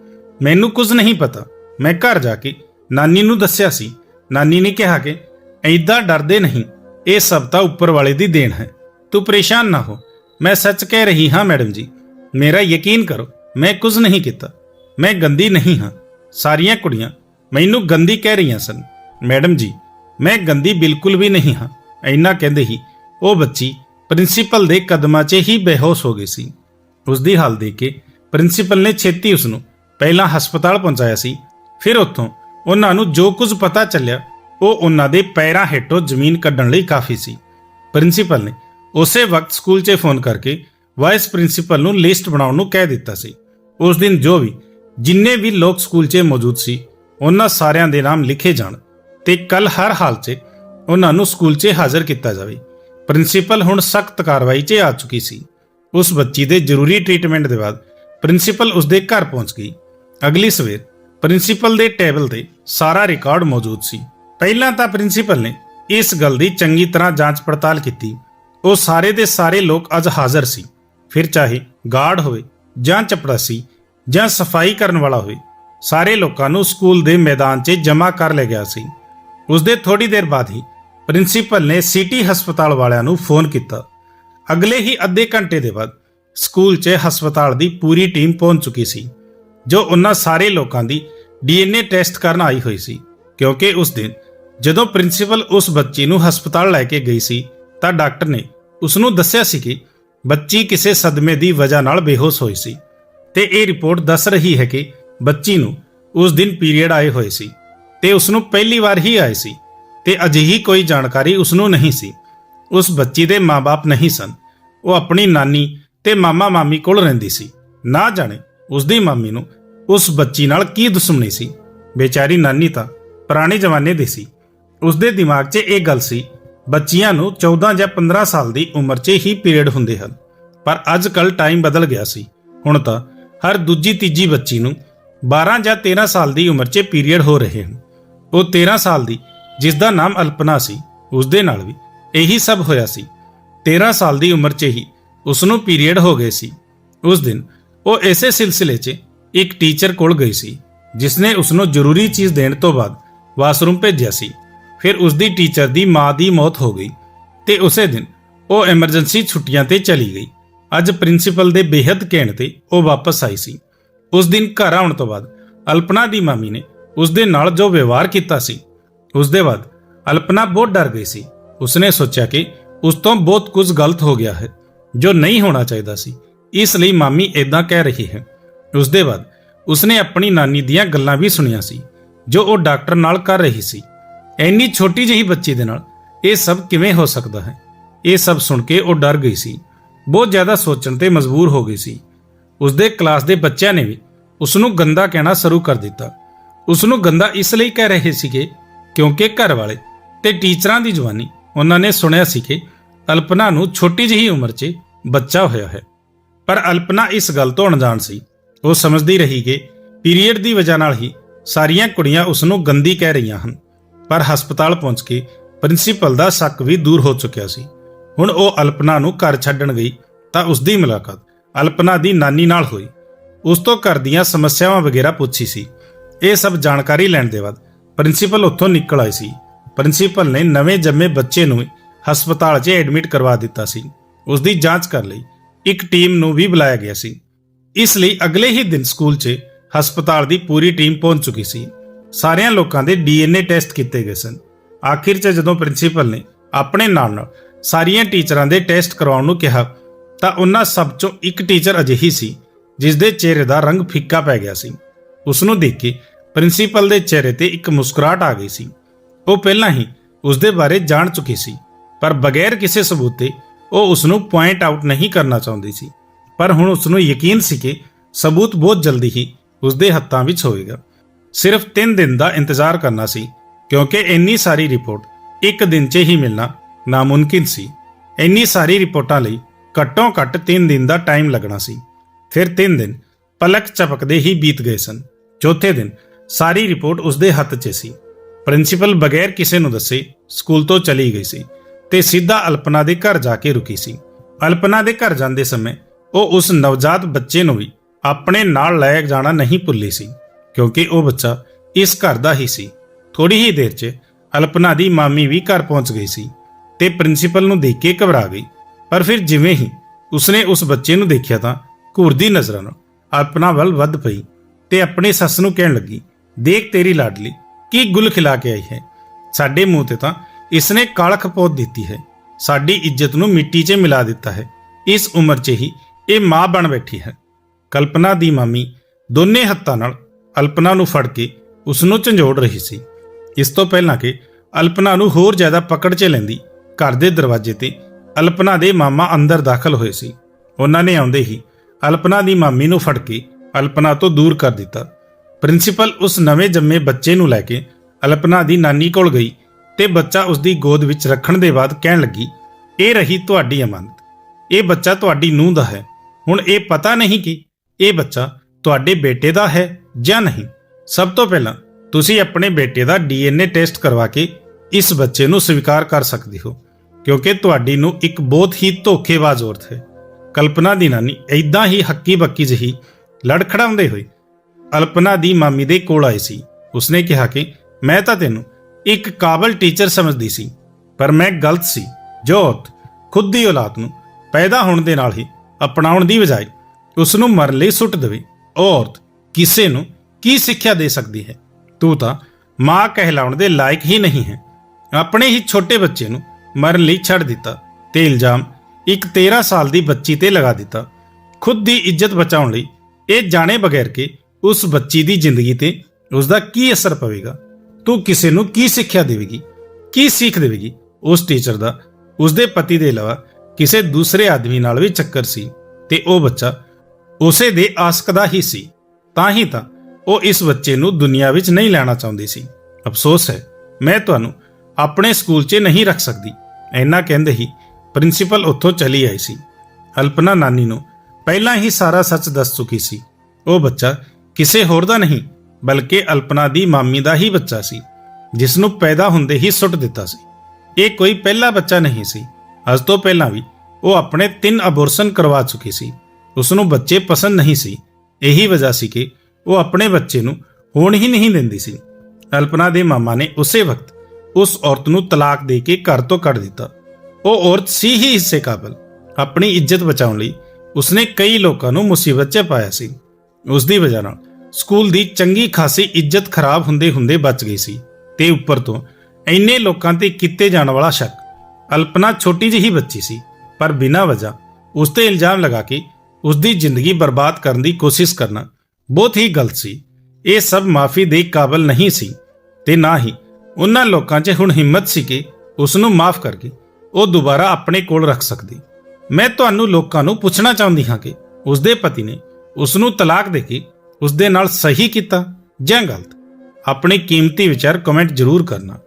ਮੈਨੂੰ ਕੁਝ ਨਹੀਂ ਪਤਾ। ਮੈਂ ਘਰ ਜਾ ਕੇ ਨਾਨੀ ਨੂੰ ਦੱਸਿਆ ਸੀ। ਨਾਨੀ ਨੇ ਕਿਹਾ ਕਿ ਐਦਾਂ ਡਰਦੇ ਨਹੀਂ। ਇਹ ਸਭ ਤਾਂ ਉੱਪਰ ਵਾਲੇ ਦੀ ਦੇਣ ਹੈ। ਤੂੰ ਪਰੇਸ਼ਾਨ ਨਾ ਹੋ। ਮੈਂ ਸੱਚ ਕਹਿ ਰਹੀ ਹਾਂ, ਮੈਡਮ ਜੀ। ਮੇਰਾ ਯਕੀਨ ਕਰੋ, ਮੈਂ ਕੁਝ ਨਹੀਂ ਕੀਤਾ। ਮੈਂ ਗੰਦੀ ਨਹੀਂ ਹਾਂ। ਸਾਰੀਆਂ ਕੁੜੀਆਂ ਮੈਨੂੰ ਗੰਦੀ ਕਹਿ ਰਹੀਆਂ ਸਨ। ਮੈਡਮ ਜੀ, ਮੈਂ ਗੰਦੀ ਬਿਲਕੁਲ ਵੀ ਨਹੀਂ ਹਾਂ। ਇੰਨਾ ਕਹਿੰਦੇ ਹੀ ਉਹ ਬੱਚੀ ਪ੍ਰਿੰਸੀਪਲ ਦੇ ਕਦਮਾਂ 'ਚ ਹੀ ਬੇਹੋਸ਼ ਹੋ ਗਈ ਸੀ। ਉਸ ਦੀ ਹਾਲ ਦੇਖ ਕੇ ਪ੍ਰਿੰਸੀਪਲ ਨੇ ਛੇਤੀ ਉਸ ਨੂੰ ਪਹਿਲਾਂ ਹਸਪਤਾਲ ਪਹੁੰਚਾਇਆ ਸੀ, ਫਿਰ ਉੱਥੋਂ ਉਹਨਾਂ ਨੂੰ ਜੋ ਕੁਝ ਪਤਾ ਚੱਲਿਆ, ਉਹ ਉਹਨਾਂ ਦੇ ਪੈਰਾਂ ਹੇਠੋਂ ਜ਼ਮੀਨ ਕੱਢਣ ਲਈ ਕਾਫੀ ਸੀ। ਪ੍ਰਿੰਸੀਪਲ ਨੇ ਉਸੇ ਵਕਤ ਸਕੂਲ 'ਚ ਫੋਨ ਕਰਕੇ ਵਾਈਸ ਪ੍ਰਿੰਸੀਪਲ ਨੂੰ ਲਿਸਟ ਬਣਾਉਣ ਨੂੰ ਕਹਿ ਦਿੱਤਾ ਸੀ। ਉਸ ਦਿਨ ਜੋ ਵੀ, ਜਿੰਨੇ ਵੀ ਲੋਕ ਸਕੂਲ 'ਚ ਮੌਜੂਦ ਸੀ, ਉਹਨਾਂ ਸਾਰਿਆਂ ਦੇ ਨਾਮ ਲਿਖੇ ਜਾਣ ਤੇ ਕੱਲ ਹਰ ਹਾਲ 'ਚ ਉਹਨਾਂ ਨੂੰ ਸਕੂਲ 'ਚ ਹਾਜ਼ਰ ਕੀਤਾ ਜਾਵੇ। ਪ੍ਰਿੰਸੀਪਲ ਹੁਣ ਸਖਤ ਕਾਰਵਾਈ 'ਚ ਆ ਚੁੱਕੀ ਸੀ। ਉਸ ਬੱਚੀ ਦੇ ਜ਼ਰੂਰੀ ਟ੍ਰੀਟਮੈਂਟ ਦੇ ਬਾਅਦ ਪ੍ਰਿੰਸੀਪਲ ਉਸ ਦੇ ਘਰ ਪਹੁੰਚ ਗਈ। ਅਗਲੀ ਸਵੇਰ ਪ੍ਰਿੰਸੀਪਲ ਦੇ ਟੇਬਲ ਤੇ ਸਾਰਾ ਰਿਕਾਰਡ ਮੌਜੂਦ ਸੀ। ਪਹਿਲਾਂ ਤਾਂ ਪ੍ਰਿੰਸੀਪਲ ਨੇ ਇਸ ਗੱਲ ਦੀ ਚੰਗੀ ਤਰ੍ਹਾਂ ਜਾਂਚ ਪੜਤਾਲ ਕੀਤੀ ਉਹ ਸਾਰੇ ਦੇ ਸਾਰੇ ਲੋਕ ਅੱਜ ਹਾਜ਼ਰ ਸੀ। ਫਿਰ ਚਾਹੇ ਗਾਰਡ ਹੋਵੇ ਜਾਂ ਚਪੜਾਸੀ ਜਾਂ ਸਫ਼ਾਈ ਕਰਨ ਵਾਲਾ ਹੋਵੇ, ਸਾਰੇ ਲੋਕਾਂ ਨੂੰ ਸਕੂਲ ਦੇ ਮੈਦਾਨ 'ਚ ਜਮ੍ਹਾਂ ਕਰ ਲਿਆ ਗਿਆ ਸੀ। ਉਸ ਦੇ ਥੋੜੀ ਦੇਰ ਬਾਅਦ ਹੀ ਪ੍ਰਿੰਸੀਪਲ ਨੇ ਸਿਟੀ ਹਸਪਤਾਲ ਵਾਲਿਆਂ ਨੂੰ ਫੋਨ ਕੀਤਾ। ਅਗਲੇ ਹੀ ਅੱਧੇ ਘੰਟੇ ਦੇ ਬਾਅਦ ਸਕੂਲ 'ਚ ਹਸਪਤਾਲ ਦੀ ਪੂਰੀ ਟੀਮ ਪਹੁੰਚ ਚੁੱਕੀ ਸੀ, ਜੋ ਉਹਨਾਂ ਸਾਰੇ ਲੋਕਾਂ ਦੀ ਡੀਐਨਏ ਟੈਸਟ ਕਰਨ ਆਈ ਹੋਈ ਸੀ। ਕਿਉਂਕਿ ਉਸ ਦਿਨ ਜਦੋਂ ਪ੍ਰਿੰਸੀਪਲ ਉਸ ਬੱਚੀ ਨੂੰ ਹਸਪਤਾਲ ਲੈ ਕੇ ਗਈ ਸੀ, ਤਾਂ ਡਾਕਟਰ ਨੇ ਉਸ ਨੂੰ ਦੱਸਿਆ ਸੀ ਕਿ ਬੱਚੀ ਕਿਸੇ ਸਦਮੇ ਦੀ ਵਜ੍ਹਾ ਨਾਲ ਬੇਹੋਸ਼ ਹੋਈ ਸੀ ਤੇ ਇਹ ਰਿਪੋਰਟ ਦੱਸ ਰਹੀ ਹੈ ਕਿ ਬੱਚੀ ਨੂੰ ਉਸ ਦਿਨ ਪੀਰੀਅਡ ਆਏ ਹੋਏ ਸੀ ਤੇ ਉਸ ਨੂੰ ਪਹਿਲੀ ਵਾਰ ਹੀ ਆਏ ਸੀ ਤੇ ਅਜਿਹੀ ਕੋਈ ਜਾਣਕਾਰੀ ਉਸ ਨੂੰ ਨਹੀਂ ਸੀ। ਉਸ ਬੱਚੀ ਦੇ ਮਾਪੇ ਨਹੀਂ ਸਨ। ਉਹ ਆਪਣੀ ਨਾਨੀ ਤੇ ਮਾਮਾ ਮਾਮੀ ਕੋਲ ਰਹਿੰਦੀ ਸੀ। ਨਾ ਜਾਣੇ ਉਸ ਦੀ ਮਾਮੀ ਨੂੰ ਉਸ ਬੱਚੀ ਨਾਲ ਕੀ ਦੁਸ਼ਮਣੀ ਸੀ। ਬੇਚਾਰੀ ਨਾਨੀ ਤਾਂ ਪੁਰਾਣੇ ਜ਼ਮਾਨੇ ਦੀ ਸੀ। ਉਸ ਦੇ ਦਿਮਾਗ 'ਚ ਇਹ ਗੱਲ ਸੀ ਬੱਚੀਆਂ ਨੂੰ 14 ਜਾਂ 15 ਸਾਲ ਦੀ ਉਮਰ 'ਚ ਹੀ ਪੀਰੀਅਡ ਹੁੰਦੇ ਹਨ। ਪਰ ਅੱਜ ਕੱਲ ਟਾਈਮ ਬਦਲ ਗਿਆ ਸੀ। ਹੁਣ ਤਾਂ ਹਰ ਦੂਜੀ ਤੀਜੀ ਬੱਚੀ ਨੂੰ 12 ਜਾਂ 13 ਸਾਲ ਦੀ ਉਮਰ 'ਚ ਪੀਰੀਅਡ ਹੋ ਰਹੇ ਹਨ। ਉਹ 13 ਸਾਲ ਦੀ, ਜਿਸ ਦਾ ਨਾਮ ਅਲਪਨਾ ਸੀ, ਉਸ ਦੇ ਨਾਲ ਵੀ ਇਹੀ ਸਭ ਹੋਇਆ ਸੀ। 13 ਸਾਲ ਦੀ ਉਮਰ 'ਚ ਹੀ ਉਸ ਨੂੰ ਪੀਰੀਅਡ ਹੋ ਗਏ ਸੀ। ਉਸ ਦਿਨ ਉਹ ਇਸੇ ਸਿਲਸਿਲੇ 'ਚ ਇੱਕ ਟੀਚਰ ਕੋਲ ਗਈ ਸੀ, ਜਿਸ ਨੇ ਉਸ ਨੂੰ ਜ਼ਰੂਰੀ ਚੀਜ਼ ਦੇਣ ਤੋਂ ਬਾਅਦ ਵਾਸ਼ਰੂਮ ਭੇਜਿਆ ਸੀ। ਫਿਰ ਉਸ ਦੀ ਟੀਚਰ ਦੀ ਮਾਂ ਦੀ ਮੌਤ ਹੋ ਗਈ ਤੇ ਉਸੇ ਦਿਨ ਉਹ ਐਮਰਜੈਂਸੀ ਛੁੱਟੀਆਂ ਤੇ ਚਲੀ ਗਈ। ਅੱਜ ਪ੍ਰਿੰਸੀਪਲ ਦੇ ਬੇਹੱਦ ਕਹਿਣ ਤੇ ਉਹ ਵਾਪਸ ਆਈ ਸੀ। ਉਸ ਦਿਨ ਘਰ ਆਉਣ ਤੋਂ ਬਾਅਦ ਅਲਪਨਾ ਦੀ ਮਾਮੀ ਨੇ ਉਸ ਦੇ ਨਾਲ ਜੋ ਵਿਵਹਾਰ ਕੀਤਾ ਸੀ ਉਸ ਦੇ ਬਾਅਦ ਅਲਪਨਾ ਬਹੁਤ ਡਰ ਗਈ ਸੀ। ਉਸਨੇ ਸੋਚਿਆ ਕਿ ਉਸ ਤੋਂ ਬਹੁਤ ਕੁਝ ਗਲਤ ਹੋ ਗਿਆ ਹੈ, ਜੋ ਨਹੀਂ ਹੋਣਾ ਚਾਹੀਦਾ ਸੀ। ਇਸ ਲਈ ਮਾਮੀ ਇਦਾਂ ਕਹਿ ਰਹੀ ਹੈ। ਉਸ ਦੇ ਬਾਅਦ ਉਸਨੇ ਆਪਣੀ ਨਾਨੀ ਦੀਆਂ ਗੱਲਾਂ ਵੀ ਸੁਣੀਆਂ ਸੀ, ਜੋ ਉਹ ਡਾਕਟਰ ਨਾਲ ਕਰ ਰਹੀ ਸੀ। ਐਨੀ ਛੋਟੀ ਜਿਹੀ ਬੱਚੀ ਦੇ ਨਾਲ ਇਹ ਸਭ ਕਿਵੇਂ ਹੋ ਸਕਦਾ ਹੈ? ਇਹ ਸਭ ਸੁਣ ਕੇ ਉਹ ਡਰ ਗਈ ਸੀ। ਬਹੁਤ ਜ਼ਿਆਦਾ ਸੋਚਣ ਤੇ ਮਜਬੂਰ ਹੋ ਗਈ ਸੀ। ਉਸਦੇ ਕਲਾਸ ਦੇ ਬੱਚਿਆਂ ਨੇ ਵੀ ਉਸ ਨੂੰ ਗੰਦਾ ਕਹਿਣਾ ਸ਼ੁਰੂ ਕਰ ਦਿੱਤਾ। ਉਸ ਨੂੰ ਗੰਦਾ ਇਸ ਲਈ ਕਹਿ ਰਹੇ ਸੀਗੇ ਕਿਉਂਕਿ ਘਰ ਵਾਲੇ ਤੇ ਟੀਚਰਾਂ ਦੀ ਜਵਾਨੀ ਉਹਨਾਂ ਨੇ ਸੁਣਿਆ ਸੀ ਕਿ ਅਲਪਨਾ ਨੂੰ ਛੋਟੀ ਜਿਹੀ ਉਮਰ 'ਚ ਬੱਚਾ ਹੋਇਆ ਹੈ। ਪਰ ਅਲਪਨਾ ਇਸ ਗੱਲ ਤੋਂ ਅਣਜਾਣ ਸੀ। ਉਹ ਸਮਝਦੀ ਰਹੀ ਕਿ ਪੀਰੀਅਡ ਦੀ ਵਜ੍ਹਾ ਨਾਲ ਹੀ ਸਾਰੀਆਂ ਕੁੜੀਆਂ ਉਸ ਨੂੰ ਗੰਦੀ ਕਹਿ ਰਹੀਆਂ ਹਨ। ਪਰ ਹਸਪਤਾਲ ਪਹੁੰਚ ਕੇ ਪ੍ਰਿੰਸੀਪਲ ਦਾ ਸ਼ੱਕ ਵੀ ਦੂਰ ਹੋ ਚੁੱਕਿਆ ਸੀ। ਹੁਣ ਉਹ ਅਲਪਨਾ ਨੂੰ ਘਰ ਛੱਡਣ ਗਈ ਤਾਂ ਉਸ ਦੀ ਮੁਲਾਕਾਤ ਅਲਪਨਾ ਦੀ ਨਾਨੀ ਨਾਲ ਹੋਈ। ਉਸ ਤੋਂ ਘਰ ਦੀਆਂ ਸਮੱਸਿਆਵਾਂ ਵਗੈਰਾ ਪੁੱਛੀ ਸੀ। ਇਹ ਸਭ ਜਾਣਕਾਰੀ ਲੈਣ ਦੇ ਬਾਅਦ ਪ੍ਰਿੰਸੀਪਲ ਉੱਥੋਂ ਨਿਕਲ ਆਈ ਸੀ। ਪ੍ਰਿੰਸੀਪਲ ਨੇ ਨਵੇਂ ਜੰਮੇ ਬੱਚੇ ਨੂੰ ਹਸਪਤਾਲ 'ਚ ਐਡਮਿਟ ਕਰਵਾ ਦਿੱਤਾ ਸੀ। ਉਸ ਦੀ ਜਾਂਚ ਕਰ ਲਈ। ਇੱਕ ਟੀਮ ਨੂੰ ਵੀ ਬੁਲਾਇਆ ਗਿਆ ਸੀ। ਇਸ ਲਈ ਅਗਲੇ ਹੀ ਦਿਨ ਸਕੂਲ 'ਚ ਹਸਪਤਾਲ ਦੀ ਪੂਰੀ ਟੀਮ ਪਹੁੰਚ ਚੁੱਕੀ ਸੀ। ਸਾਰਿਆਂ ਲੋਕਾਂ ਦੇ ਡੀਐਨਏ ਟੈਸਟ ਕੀਤੇ ਗਏ ਸਨ। ਆਖਿਰ 'ਚ ਜਦੋਂ ਪ੍ਰਿੰਸੀਪਲ ਨੇ ਆਪਣੇ ਨਾਲ ਨਾਲ ਸਾਰੀਆਂ ਟੀਚਰਾਂ ਦੇ ਟੈਸਟ ਕਰਵਾਉਣ ਨੂੰ ਕਿਹਾ, ਤਾਂ ਉਹਨਾਂ ਸਭ 'ਚੋਂ ਇੱਕ ਟੀਚਰ ਅਜਿਹੀ ਸੀ ਜਿਸ ਦੇ ਚਿਹਰੇ ਦਾ ਰੰਗ ਫਿੱਕਾ ਪੈ ਗਿਆ ਸੀ। ਉਸ ਨੂੰ ਦੇਖ ਕੇ ਪ੍ਰਿੰਸੀਪਲ ਦੇ ਚਿਹਰੇ ਤੇ ਇੱਕ ਮੁਸਕਰਾਹਟ ਆ ਗਈ ਸੀ। ਉਹ ਪਹਿਲਾਂ ਹੀ ਉਸ ਦੇ ਬਾਰੇ ਜਾਣ ਚੁੱਕੀ ਸੀ, ਪਰ ਬਗੈਰ ਕਿਸੇ ਸਬੂਤ ਤੇ ਉਹ ਉਸ ਨੂੰ ਪੁਆਇੰਟ ਆਊਟ ਨਹੀਂ ਕਰਨਾ ਚਾਹੁੰਦੀ ਸੀ। ਪਰ ਹੁਣ ਉਸ ਨੂੰ ਯਕੀਨ ਸੀ ਕਿ ਸਬੂਤ ਬਹੁਤ ਜਲਦੀ ਹੀ ਉਸ ਦੇ ਹੱਥਾਂ ਵਿੱਚ ਹੋਵੇਗਾ। ਸਿਰਫ 3 ਦਿਨ ਦਾ ਇੰਤਜ਼ਾਰ ਕਰਨਾ ਸੀ, ਕਿਉਂਕਿ ਇੰਨੀ ਸਾਰੀ ਰਿਪੋਰਟ ਇੱਕ ਦਿਨ 'ਚ ਹੀ ਮਿਲਣਾ ਨਾਮੁਮਕਿਨ ਸੀ। ਇੰਨੀ ਸਾਰੀ ਰਿਪੋਰਟਾਂ ਲਈ ਘੱਟੋ ਘੱਟ 3 ਦਿਨ ਦਾ ਟਾਈਮ ਲੱਗਣਾ ਸੀ। ਫਿਰ 3 ਦਿਨ ਪਲਕ ਚਪਕਦੇ ਹੀ ਬੀਤ ਗਏ ਸਨ। ਚੌਥੇ ਦਿਨ ਸਾਰੀ ਰਿਪੋਰਟ ਉਸਦੇ ਹੱਥ 'ਚ ਸੀ। ਪ੍ਰਿੰਸੀਪਲ ਬਗੈਰ ਕਿਸੇ ਨੂੰ ਦੱਸੇ ਸਕੂਲ ਤੋਂ ਚਲੀ ਗਈ ਸੀ ਤੇ ਸਿੱਧਾ ਅਲਪਨਾ ਦੇ ਘਰ ਜਾ ਕੇ ਰੁਕੀ ਸੀ। ਅਲਪਨਾ ਦੇ ਘਰ ਜਾਂਦੇ ਸਮੇਂ ਉਹ ਉਸ ਨਵਜਾਤ ਬੱਚੇ ਨੂੰ ਵੀ ਆਪਣੇ ਨਾਲ ਲੈ ਜਾਣਾ ਨਹੀਂ ਭੁੱਲੀ ਸੀ। ਕਿਉਂਕਿ ਉਹ ਬੱਚਾ ਇਸ ਘਰ ਦਾ ਹੀ ਸੀ। ਥੋੜੀ ਹੀ ਦੇਰ 'ਚ ਅਲਪਨਾ ਦੀ ਮਾਮੀ ਵੀ ਘਰ ਪਹੁੰਚ ਗਈ ਸੀ ਤੇ ਪ੍ਰਿੰਸੀਪਲ ਨੂੰ ਦੇਖ ਕੇ ਘਬਰਾ ਗਈ। ਪਰ ਫਿਰ ਜਿਵੇਂ ਹੀ ਉਸਨੇ ਉਸ ਬੱਚੇ ਨੂੰ ਦੇਖਿਆ ਤਾਂ ਘੂਰਦੀ ਨਜ਼ਰਾਂ ਨਾਲ ਅਲਪਨਾ ਵੱਲ ਵੱਧ ਪਈ ਤੇ ਆਪਣੀ ਸੱਸ ਨੂੰ ਕਹਿਣ ਲੱਗੀ, ਦੇਖ ਤੇਰੀ ਲਾਡਲੀ, ਕੀ ਗੁੱਲ ਖਿਲਾ ਕੇ ਆਈ ਹੈ? ਸਾਡੇ ਮੂੰਹ ਤੇ ਤਾਂ ਇਸਨੇ ਕਾਲਖ ਪੋਤ ਦਿੱਤੀ ਹੈ। ਸਾਡੀ ਇੱਜ਼ਤ ਨੂੰ ਮਿੱਟੀ 'ਚ ਮਿਲਾ ਦਿੱਤਾ ਹੈ। ਇਸ ਉਮਰ 'ਚ ਹੀ ਇਹ ਮਾਂ ਬਣ ਬੈਠੀ ਹੈ। ਕਲਪਨਾ ਦੀ ਮਾਮੀ ਦੋਨੇ ਹੱਥਾਂ ਨਾਲ ਅਲਪਨਾ ਨੂੰ ਫੜ ਕੇ ਉਸ ਨੂੰ ਝੰਜੋੜ ਰਹੀ ਸੀ। ਇਸ ਤੋਂ ਪਹਿਲਾਂ ਕਿ ਅਲਪਨਾ ਨੂੰ ਹੋਰ ਜ਼ਿਆਦਾ ਪਕੜ 'ਚ ਲੈਂਦੀ, ਘਰ ਦੇ ਦਰਵਾਜ਼ੇ ਤੇ ਅਲਪਨਾ ਦੇ ਮਾਮਾ ਅੰਦਰ ਦਾਖਲ ਹੋਏ ਸੀ। ਉਹਨਾਂ ਨੇ ਆਉਂਦੇ ਹੀ ਅਲਪਨਾ ਦੀ ਮਾਮੀ ਨੂੰ ਫੜ ਕੇ ਅਲਪਨਾ ਤੋਂ ਦੂਰ ਕਰ ਦਿੱਤਾ। ਪ੍ਰਿੰਸੀਪਲ ਉਸ ਨਵੇਂ ਜੰਮੇ ਬੱਚੇ ਨੂੰ ਲੈ ਕੇ ਅਲਪਨਾ ਦੀ ਨਾਨੀ ਕੋਲ ਗਈ ਤੇ ਬੱਚਾ ਉਸ ਦੀ ਗੋਦ ਵਿੱਚ ਰੱਖਣ ਦੇ ਬਾਅਦ ਕਹਿਣ ਲੱਗੀ, ਇਹ ਰਹੀ ਤੁਹਾਡੀ ਅਮਾਨਤ। ਇਹ ਬੱਚਾ ਤੁਹਾਡੀ ਨੂੰਹ ਦਾ ਹੈ। ਹੁਣ ਇਹ ਪਤਾ ਨਹੀਂ ਕਿ ਇਹ ਬੱਚਾ ਤੁਹਾਡੇ ਬੇਟੇ ਦਾ ਹੈ ਜਾਂ ਨਹੀਂ? ਸਭ ਤੋਂ ਪਹਿਲਾਂ ਤੁਸੀਂ ਆਪਣੇ ਬੇਟੇ ਦਾ ਡੀਐਨਏ ਟੈਸਟ ਕਰਵਾ ਕੇ ਇਸ ਬੱਚੇ ਨੂੰ ਸਵੀਕਾਰ ਕਰ ਸਕਦੇ ਹੋ, ਕਿਉਂਕਿ ਤੁਹਾਡੀ ਨੂੰ ਇੱਕ ਬਹੁਤ ਹੀ ਧੋਖੇਬਾਜ਼ ਔਰਤ ਹੈ। ਕਲਪਨਾ ਦੀ ਨਾਨੀ ਐਦਾਂ ਹੀ ਹੱਕੀ ਬੱਕੀ ਜਿਹੀ ਲੜਖੜਾਉਂਦੇ ਹੋਏ ਅਲਪਨਾ ਦੀ ਮਾਮੀ ਦੇ ਕੋਲ ਆਈ ਸੀ। ਉਸਨੇ ਕਿਹਾ ਕਿ ਮੈਂ ਤਾਂ ਤੈਨੂੰ ਇੱਕ ਕਾਬਲ ਟੀਚਰ ਸਮਝਦੀ ਸੀ, ਪਰ ਮੈਂ ਗਲਤ ਸੀ। ਜੋ ਔਰਤ ਖੁਦ ਦੀ ਔਲਾਦ ਨੂੰ ਪੈਦਾ ਹੋਣ ਦੇ ਨਾਲ ਹੀ ਅਪਣਾਉਣ ਦੀ ਬਜਾਏ ਉਸ ਨੂੰ ਮਰਨ ਲਈ ਸੁੱਟ ਦੇਵੇ ਔਰਤ ਕਿਸੇ ਨੂੰ ਕੀ ਸਿੱਖਿਆ ਦੇ ਸਕਦੀ ਹੈ? ਤੂੰ ਤਾਂ ਮਾਂ ਕਹਿਲਾਉਣ ਦੇ ਲਾਇਕ ਹੀ ਨਹੀਂ ਹੈ। ਆਪਣੇ ਹੀ ਛੋਟੇ ਬੱਚੇ ਨੂੰ ਮਰਨ ਲਈ ਛੱਡ ਦਿੱਤਾ ਤੇ ਇਲਜ਼ਾਮ ਇੱਕ 13 ਸਾਲ ਦੀ ਬੱਚੀ ਤੇ ਲਗਾ ਦਿੱਤਾ। ਖੁਦ ਦੀ ਇੱਜ਼ਤ ਬਚਾਉਣ ਲਈ ਇਹ ਜਾਣੇ ਬਗੈਰ ਕਿ ਉਸ ਬੱਚੀ ਦੀ ਜ਼ਿੰਦਗੀ ਤੇ ਉਸ ਦਾ ਕੀ ਅਸਰ ਪਵੇਗਾ? ਤੂੰ ਕਿਸੇ ਨੂੰ ਕੀ ਸਿੱਖਿਆ ਦੇਵੇਗੀ? ਕੀ ਸਿੱਖ ਦੇਵੇਗੀ? ਉਸ ਟੀਚਰ ਦਾ ਉਸ ਦੇ ਪਤੀ ਦੇ ਇਲਾਵਾ ਕਿਸੇ ਦੂਸਰੇ ਆਦਮੀ ਨਾਲ ਵੀ ਚੱਕਰ ਸੀ ਤੇ ਉਹ ਬੱਚਾ ਉਸੇ ਦੇ ਆਸਕ ਦਾ ਹੀ ਸੀ। ਤਾਂ ਹੀ ਤਾਂ ਉਹ ਇਸ ਬੱਚੇ ਨੂੰ ਦੁਨੀਆ ਵਿੱਚ ਨਹੀਂ ਲੈਣਾ ਚਾਹੁੰਦੀ ਸੀ। ਅਫਸੋਸ ਹੈ, ਮੈਂ ਤੁਹਾਨੂੰ ਆਪਣੇ ਸਕੂਲ 'ਚ ਨਹੀਂ ਰੱਖ ਸਕਦੀ ਐਨਾ ਕਹਿੰਦੇ ਹੀ ਪ੍ਰਿੰਸੀਪਲ ਉੱਥੋਂ ਚਲੀ ਆਈ ਸੀ। ਅਲਪਨਾ ਨਾਨੀ ਨੂੰ ਪਹਿਲਾਂ ਹੀ ਸਾਰਾ ਸੱਚ ਦੱਸ ਚੁੱਕੀ ਸੀ। ਉਹ ਬੱਚਾ ਕਿਸੇ ਹੋਰ ਦਾ ਨਹੀਂ, ਬਲਕਿ ਅਲਪਨਾ ਦੀ ਮਾਮੀ ਦਾ ਹੀ ਬੱਚਾ ਸੀ, ਜਿਸ ਨੂੰ ਪੈਦਾ ਹੁੰਦੇ ਹੀ ਸੁੱਟ ਦਿੱਤਾ ਸੀ। ਇਹ ਕੋਈ ਪਹਿਲਾ ਬੱਚਾ ਨਹੀਂ ਸੀ। ਅੱਜ ਤੋਂ ਪਹਿਲਾਂ ਵੀ ਉਹ ਆਪਣੇ ਤਿੰਨ ਅਬੋਰਸ਼ਨ ਕਰਵਾ ਚੁੱਕੀ ਸੀ। ਉਸ ਨੂੰ ਬੱਚੇ ਪਸੰਦ ਨਹੀਂ ਸੀ। ਇਹੀ ਵਜ੍ਹਾ ਸੀ ਕਿ ਉਹ ਆਪਣੇ ਬੱਚੇ ਨੂੰ ਹੋਣ ਹੀ ਨਹੀਂ ਦਿੰਦੀ ਸੀ। ਅਲਪਨਾ ਦੇ ਮਾਮਾ ਨੇ ਉਸੇ ਵਕਤ ਉਸ ਔਰਤ ਨੂੰ ਤਲਾਕ ਦੇ ਕੇ ਘਰ ਤੋਂ ਕੱਢ ਦਿੱਤਾ। ਉਹ ਔਰਤ ਸੀ ਹੀ ਹਿੱਸੇ ਕਾਬਲ। ਆਪਣੀ ਇੱਜ਼ਤ ਬਚਾਉਣ ਲਈ ਉਸਨੇ ਕਈ ਲੋਕਾਂ ਨੂੰ ਮੁਸੀਬਤ 'ਚ ਪਾਇਆ ਸੀ। ਉਸ ਦੀ ਵਜ੍ਹਾ ਨਾਲ ਸਕੂਲ ਦੀ ਚੰਗੀ ਖਾਸੀ ਇੱਜ਼ਤ ਖਰਾਬ ਹੁੰਦੇ ਹੁੰਦੇ ਬਚ ਗਈ ਸੀ ਤੇ ਉੱਪਰ ਤੋਂ ਇੰਨੇ ਲੋਕਾਂ ਤੇ ਕੀਤੇ ਜਾਣ ਵਾਲਾ ਸ਼ੱਕ ਅਲਪਨਾ ਛੋਟੀ ਜਿਹੀ ਬੱਚੀ ਸੀ, ਪਰ ਬਿਨਾਂ ਵਜ੍ਹਾ ਉਸ ਤੇ ਇਲਜ਼ਾਮ ਲਗਾ ਕੇ ਉਸ ਦੀ ਜ਼ਿੰਦਗੀ ਬਰਬਾਦ ਕਰਨ ਦੀ ਕੋਸ਼ਿਸ਼ ਕਰਨਾ ਬਹੁਤ ਹੀ ਗਲਤ ਸੀ। ਇਹ ਸਭ ਮਾਫੀ ਦੇ ਕਾਬਲ ਨਹੀਂ ਸੀ ਤੇ ਨਾ ਹੀ ਉਹਨਾਂ ਲੋਕਾਂ 'ਚ ਹੁਣ ਹਿੰਮਤ ਸੀ ਕਿ ਉਸ ਨੂੰ ਮਾਫ ਕਰਕੇ ਉਹ ਦੁਬਾਰਾ ਆਪਣੇ ਕੋਲ ਰੱਖ ਸਕਦੀ। ਮੈਂ ਤੁਹਾਨੂੰ ਲੋਕਾਂ ਨੂੰ ਪੁੱਛਣਾ ਚਾਹੁੰਦੀ ਹਾਂ ਕਿ ਉਸ ਦੇ ਪਤੀ ਨੇ ਉਸ ਨੂੰ ਤਲਾਕ ਦੇ ਕੇ ਉਸ ਦੇ ਨਾਲ ਸਹੀ ਕੀਤਾ ਜਾਂ ਗਲਤ। ਆਪਣੇ ਕੀਮਤੀ ਵਿਚਾਰ ਕਮੈਂਟ ਜ਼ਰੂਰ ਕਰਨਾ।